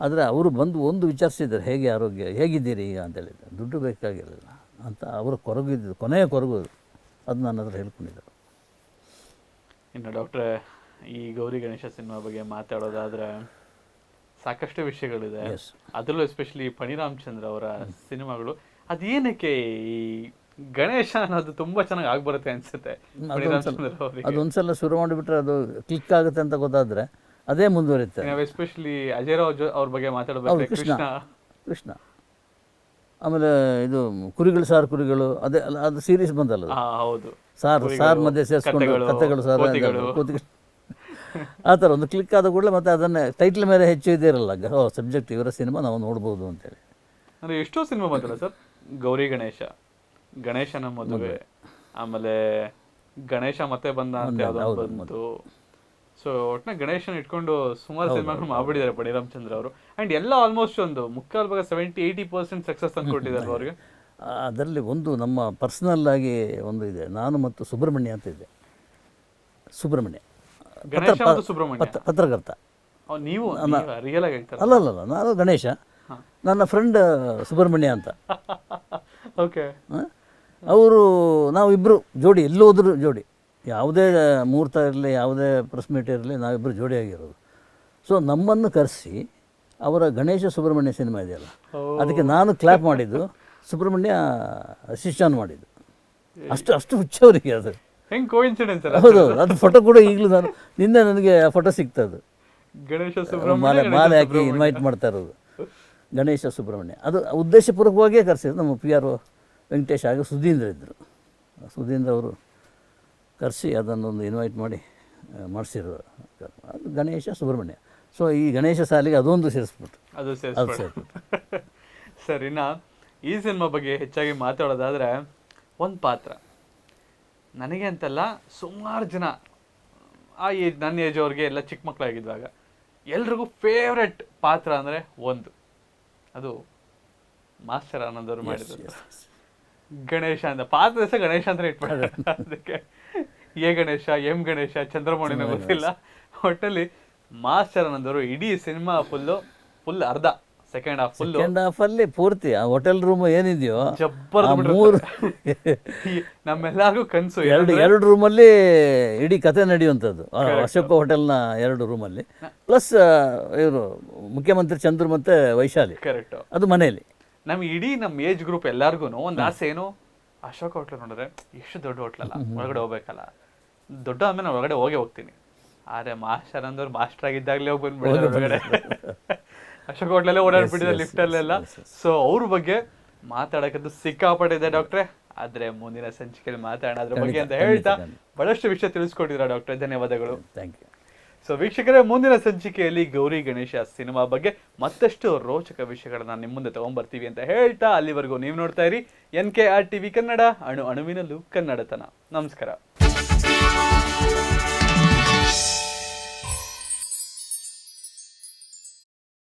ಆದರೆ ಅವರು ಬಂದು ಒಂದು ವಿಚಾರಿಸಿದ್ದಾರೆ ಹೇಗೆ ಆರೋಗ್ಯ ಹೇಗಿದ್ದೀರಿ ಈಗ? ಅಂತ ಹೇಳಿದ್ದಾರೆ ದುಡ್ಡು ಬೇಕಾಗಿರಲಿಲ್ಲ. ಅಂತ ಅವರು ಕೊರಗಿದ್ದು ಕೊನೆಯ ಕೊರಗು ಅದು. ನಾನು ನನ್ನ ಹತ್ರ ಹೇಳ್ಕೊಂಡಿದ್ದರು. ಇನ್ನು ಡಾಕ್ಟ್ರೆ ಈ ಗೌರಿ ಗಣೇಶ ಸಿನಿಮಾ ಬಗ್ಗೆ ಮಾತಾಡೋದಾದರೆ ಸಾಕಷ್ಟು ವಿಷಯಗಳಿದೆ. ಅದರಲ್ಲೂ ಎಸ್ಪೆಷಲಿ ಪಣಿರಾಮಚಂದ್ರ ಅವರ ಸಿನಿಮಾಗಳು. ಅದೇನಕ್ಕೆ ಈ ಗಣೇಶ ಅನ್ನೋದು ತುಂಬಾ ಚೆನ್ನಾಗಿ ಆಗ್ಬರುತ್ತೆ ಅನ್ಸುತ್ತೆ ಪಣಿರಾಮಚಂದ್ರ ಅವರಿಗೆ? ಅದೊಂದ್ಸಲ ಶುರು ಮಾಡಿಬಿಟ್ರೆ ಅದು ಕ್ಲಿಕ್ ಆಗುತ್ತೆ ಅಂತ ಗೊತ್ತಾದರೆ ಅದೇ ಮುಂದುವರಿಯುತ್ತೆ. ನಾವು ಎಸ್ಪೆಷಲಿ ಅಜಯ್ ರಾವ್ ಅವ್ರ ಬಗ್ಗೆ ಮಾತಾಡಬೇಕು. ಕೃಷ್ಣ. ಕೃಷ್ಣ. ಆಮೇಲೆ ಇದು ಕುರಿಗಳು ಸಾರು ಕುರಿಗಳು ಅದೇ ಅಲ್ಲ ಅದು ಸೀರೀಸ್ ಬಂದಲ್ಲ ಹೌದು. ಸಾರ್ ಸಾರ್ ಮಧ್ಯೆ ಸೇರಿಸ್ಕೊಂಡು ಕತ್ತೆಗಳು ಸಾರು ಆ ಥರ ಒಂದು ಕ್ಲಿಕ್ ಆದ ಕೂಡಲೇ ಮತ್ತೆ ಅದನ್ನೇ ಟೈಟ್ಲ್ ಮೇಲೆ ಹೆಚ್ಚು ಇದಿರಲ್ಲ ಓ ಸಬ್ಜೆಕ್ಟ್ ಇವರ ಸಿನಿಮಾ ನಾವು ನೋಡ್ಬೋದು ಅಂತೇಳಿ. ಅಂದ್ರೆ ಎಷ್ಟೋ ಸಿನಿಮಾ ಬಂತಲ್ಲ ಸರ್? ಗೌರಿ ಗಣೇಶ ಗಣೇಶನ ಮದುವೆ ಆಮೇಲೆ ಗಣೇಶ ಮತ್ತೆ ಬಂದ ಅಂತ ಬಂತು. ಸೊ ಒಟ್ನ ಗಣೇಶನ ಇಟ್ಕೊಂಡು ಸುಮಾರು ಸಿನಿಮಾಗಳು ಮಾಡ್ಬಿಟ್ಟಿದ್ದಾರೆ ಪಣಿರಾಮಚಂದ್ರ ಅವರು. ಅಂಡ್ ಎಲ್ಲ ಆಲ್ಮೋಸ್ಟ್ ಒಂದು ಮುಕ್ಕಾಲ್ ಭಾಗ ಸೆವೆಂಟಿ ಏಯ್ಟಿ ಪರ್ಸೆಂಟ್ ಸಕ್ಸಸ್ ತಂದು [laughs] ಕೊಟ್ಟಿದ್ದಾರೆ ಅವ್ರಿಗೆ. ಅದರಲ್ಲಿ ಒಂದು ನಮ್ಮ ಪರ್ಸನಲ್ ಆಗಿ ಒಂದು ಇದೆ. ನಾನು ಮತ್ತು ಸುಬ್ರಹ್ಮಣ್ಯ ಅಂತ ಇದೆ ಸುಬ್ರಹ್ಮಣ್ಯ. ಸುಬ್ರಹ್ಮಣ್ಯ? ಪತ್ರಕರ್ತ. ನೀವು ರಿಯಲ್ ಆಗಿ ಅಲ್ಲ ಅಲ್ಲ ನಾನು ಗಣೇಶ. ನನ್ನ ಫ್ರೆಂಡ್ ಸುಬ್ರಹ್ಮಣ್ಯ ಅಂತ. [laughs] ಓಕೆ ಅವರು ನಾವಿಬ್ಬರು ಜೋಡಿ ಎಲ್ಲೋದ್ರು ಜೋಡಿ. ಯಾವುದೇ ಮುಹೂರ್ತ ಇರಲಿ ಯಾವುದೇ ಪ್ರೆಸ್ ಮೀಟ್ ಇರಲಿ ನಾವಿಬ್ಬರು ಜೋಡಿಯಾಗಿರೋದು ಸೊ ನಮ್ಮನ್ನು ಕರೆಸಿ ಅವರ ಗಣೇಶ ಸುಬ್ರಹ್ಮಣ್ಯ ಸಿನಿಮಾ ಇದೆಯಲ್ಲ ಅದಕ್ಕೆ ನಾನು ಕ್ಲಾಪ್ ಮಾಡಿದ್ದು ಸುಬ್ರಹ್ಮಣ್ಯ ಅಸಿಸ್ಟಾನ್ ಮಾಡಿದ್ದು. ಅಷ್ಟು ಅಷ್ಟು ಹುಚ್ಚವರಿಗೆ ಅದು. ಹೆಂಗೆ ಕೋಇನ್ಸಿಡೆನ್ಸ್ ಹೌದು ಅದು ಫೋಟೋ ಕೂಡ ಈಗಲೂ ನಾನು ನಿನ್ನೆ ನನಗೆ ಆ ಫೋಟೋ ಸಿಗ್ತದೆ ಗಣೇಶ ಮಾಲೆ ಸುಬ್ರಹ್ಮಣ್ಯ ಮಾಲೆ ಹಾಕಿ ಇನ್ವೈಟ್ ಮಾಡ್ತಾ ಇರೋದು. ಗಣೇಶ ಸುಬ್ರಹ್ಮಣ್ಯ. ಅದು ಉದ್ದೇಶಪೂರ್ವಕವಾಗಿಯೇ ಕರೆಸಿದ್ರು ನಮ್ಮ ಪಿ ಆರ್ ವೆಂಕಟೇಶ್ ಆಗ ಸುಧೀಂದ್ರ ಇದ್ದರು ಸುಧೀಂದ್ರ ಅವರು ಕರೆಸಿ ಅದನ್ನೊಂದು ಇನ್ವೈಟ್ ಮಾಡಿ ಮಾಡಿಸಿರೋ ಅದು ಗಣೇಶ ಸುಬ್ರಹ್ಮಣ್ಯ. ಸೊ ಈ ಗಣೇಶ ಸಾಲಿಗೆ ಅದೊಂದು ಸೇರಿಸ್ಬಿಟ್ಟು ಅದು ಸೇರಿಸ್ಬಿಟ್ಟು ಸರ್ ಇನ್ನ ಈ ಸಿನಿಮಾ ಬಗ್ಗೆ ಹೆಚ್ಚಾಗಿ ಮಾತಾಡೋದಾದ್ರೆ ಒಂದು ಪಾತ್ರ. ನನಗೆ ಅಂತಲ್ಲ ಸುಮಾರು ಜನ ಆ ಏಜ್ ನನ್ನ ಏಜ್ ಅವ್ರಿಗೆ ಎಲ್ಲ ಚಿಕ್ಕ ಮಕ್ಕಳಾಗಿದ್ದಾಗ ಎಲ್ರಿಗೂ ಫೇವ್ರೆಟ್ ಪಾತ್ರ ಅಂದರೆ ಒಂದು. ಅದು ಮಾಸ್ಟರ್ ಆನಂದ್ ಅವರು ಮಾಡಿದ್ರು ಗಣೇಶ ಅಂತ ಪಾತ್ರ ಸಹ ಗಣೇಶ ಅಂತ ಇಟ್ಬಿಡೋದು [laughs] ಅದಕ್ಕೆ ಎ ಗಣೇಶ ಎಂ ಗಣೇಶ ಚಂದ್ರಮೌಳಿನ ಗೊತ್ತಿಲ್ಲ. ಒಟ್ಟಲ್ಲಿ ಮಾಸ್ಟರ್ ಅನ್ನೋದವರು ಅವರು ಇಡೀ ಸಿನಿಮಾ ಫುಲ್ಲು ಫುಲ್ ಅರ್ಧ ಸೆಕೆಂಡ್ ಹಾಫ್ ಫುಲ್ಲು ಸೆಕೆಂಡ್ ಅಲ್ಲಿ ಪೂರ್ತಿ ಆ ಹೋಟೆಲ್ ರೂಮ್ ಏನಿದೆಯೋ ಜಬ್ಬರ್ ಮೂರು [laughs] ನಮ್ಮೆಲ್ಲರಿಗೂ ಕನ್ಸು ಎರಡು ಎರಡು ರೂಮಲ್ಲಿ ಇಡೀ ಕತೆ ನಡೆಯುವಂಥದ್ದು. ಅಶೋಕ ಹೋಟೆಲ್ನ ಎರಡು ರೂಮಲ್ಲಿ ಪ್ಲಸ್ ಇವರು ಮುಖ್ಯಮಂತ್ರಿ ಚಂದ್ರು ಮತ್ತೆ ವೈಶಾಲಿ. ಕರೆಕ್ಟ್ ಅದು ಮನೆಯಲ್ಲಿ. ನಮ್ ಇಡೀ ನಮ್ಮ ಏಜ್ ಗ್ರೂಪ್ ಎಲ್ಲಾರ್ಗು ಒಂದ್ ಆಸೆ ಏನು? ಅಶೋಕ ಹೋಟ್ಲ್ ನೋಡಿದ್ರೆ ಎಷ್ಟು ದೊಡ್ಡ ಹೋಟ್ಲಲ್ಲ ಒಳಗಡೆ ಹೋಗ್ಬೇಕಲ್ಲ? ದೊಡ್ಡ ಆಮೇಲೆ ನಾನು ಒಳಗಡೆ ಹೋಗೇ ಹೋಗ್ತೀನಿ. ಆದ್ರೆ ಮಾಸ್ಟರ್ ಅಂದವ್ರು ಮಾಸ್ಟರ್ ಆಗಿದ್ದಾಗಲೇ ಹೋಗಿ ಬಂದ್ಬಿಡ್ತಾರೆ ಒಳಗಡೆ ಅಶೋಕ ಹೋಟ್ಲಲ್ಲೇ ಓಡಾಡ್ಬಿಟ್ಟಿದ್ದಾರೆ ಲಿಫ್ಟ್ ಅಲ್ಲೆಲ್ಲ. ಸೊ ಅವ್ರ ಬಗ್ಗೆ ಮಾತಾಡಕ್ಕಂತೂ ಸಿಕ್ಕಾಪಟ್ಟೆ ಇದೆ ಡಾಕ್ಟ್ರೆ. ಆದ್ರೆ ಮುಂದಿನ ಸಂಚಿಕೆಯಲ್ಲಿ ಮಾತಾಡೋಣ. ಅದ್ರ ಬಗ್ಗೆ ಅಂತ ಹೇಳ್ತಾ ಬಹಳಷ್ಟು ವಿಷಯ ತಿಳಿಸ್ಕೊಟ್ಟಿದ್ರ ಡಾಕ್ಟ್ರೆ. ಧನ್ಯವಾದಗಳು. ಥ್ಯಾಂಕ್ ಯು ಸೊ ವೀಕ್ಷಕರೇ ಮುಂದಿನ ಸಂಚಿಕೆಯಲ್ಲಿ ಗೌರಿ ಗಣೇಶ ಸಿನಿಮಾ ಬಗ್ಗೆ ಮತ್ತಷ್ಟು ರೋಚಕ ವಿಷಯಗಳನ್ನ ನಿಮ್ಮ ಮುಂದೆ ತಗೊಂಡ್ಬರ್ತೀವಿ ಅಂತ ಹೇಳ್ತಾ ಅಲ್ಲಿವರೆಗೂ ನೀವು ನೋಡ್ತಾ ಇರಿ. N K R TV Kannada ಅಣು ಅಣುವಿನಲ್ಲೂ ಕನ್ನಡತನ. ನಮಸ್ಕಾರ.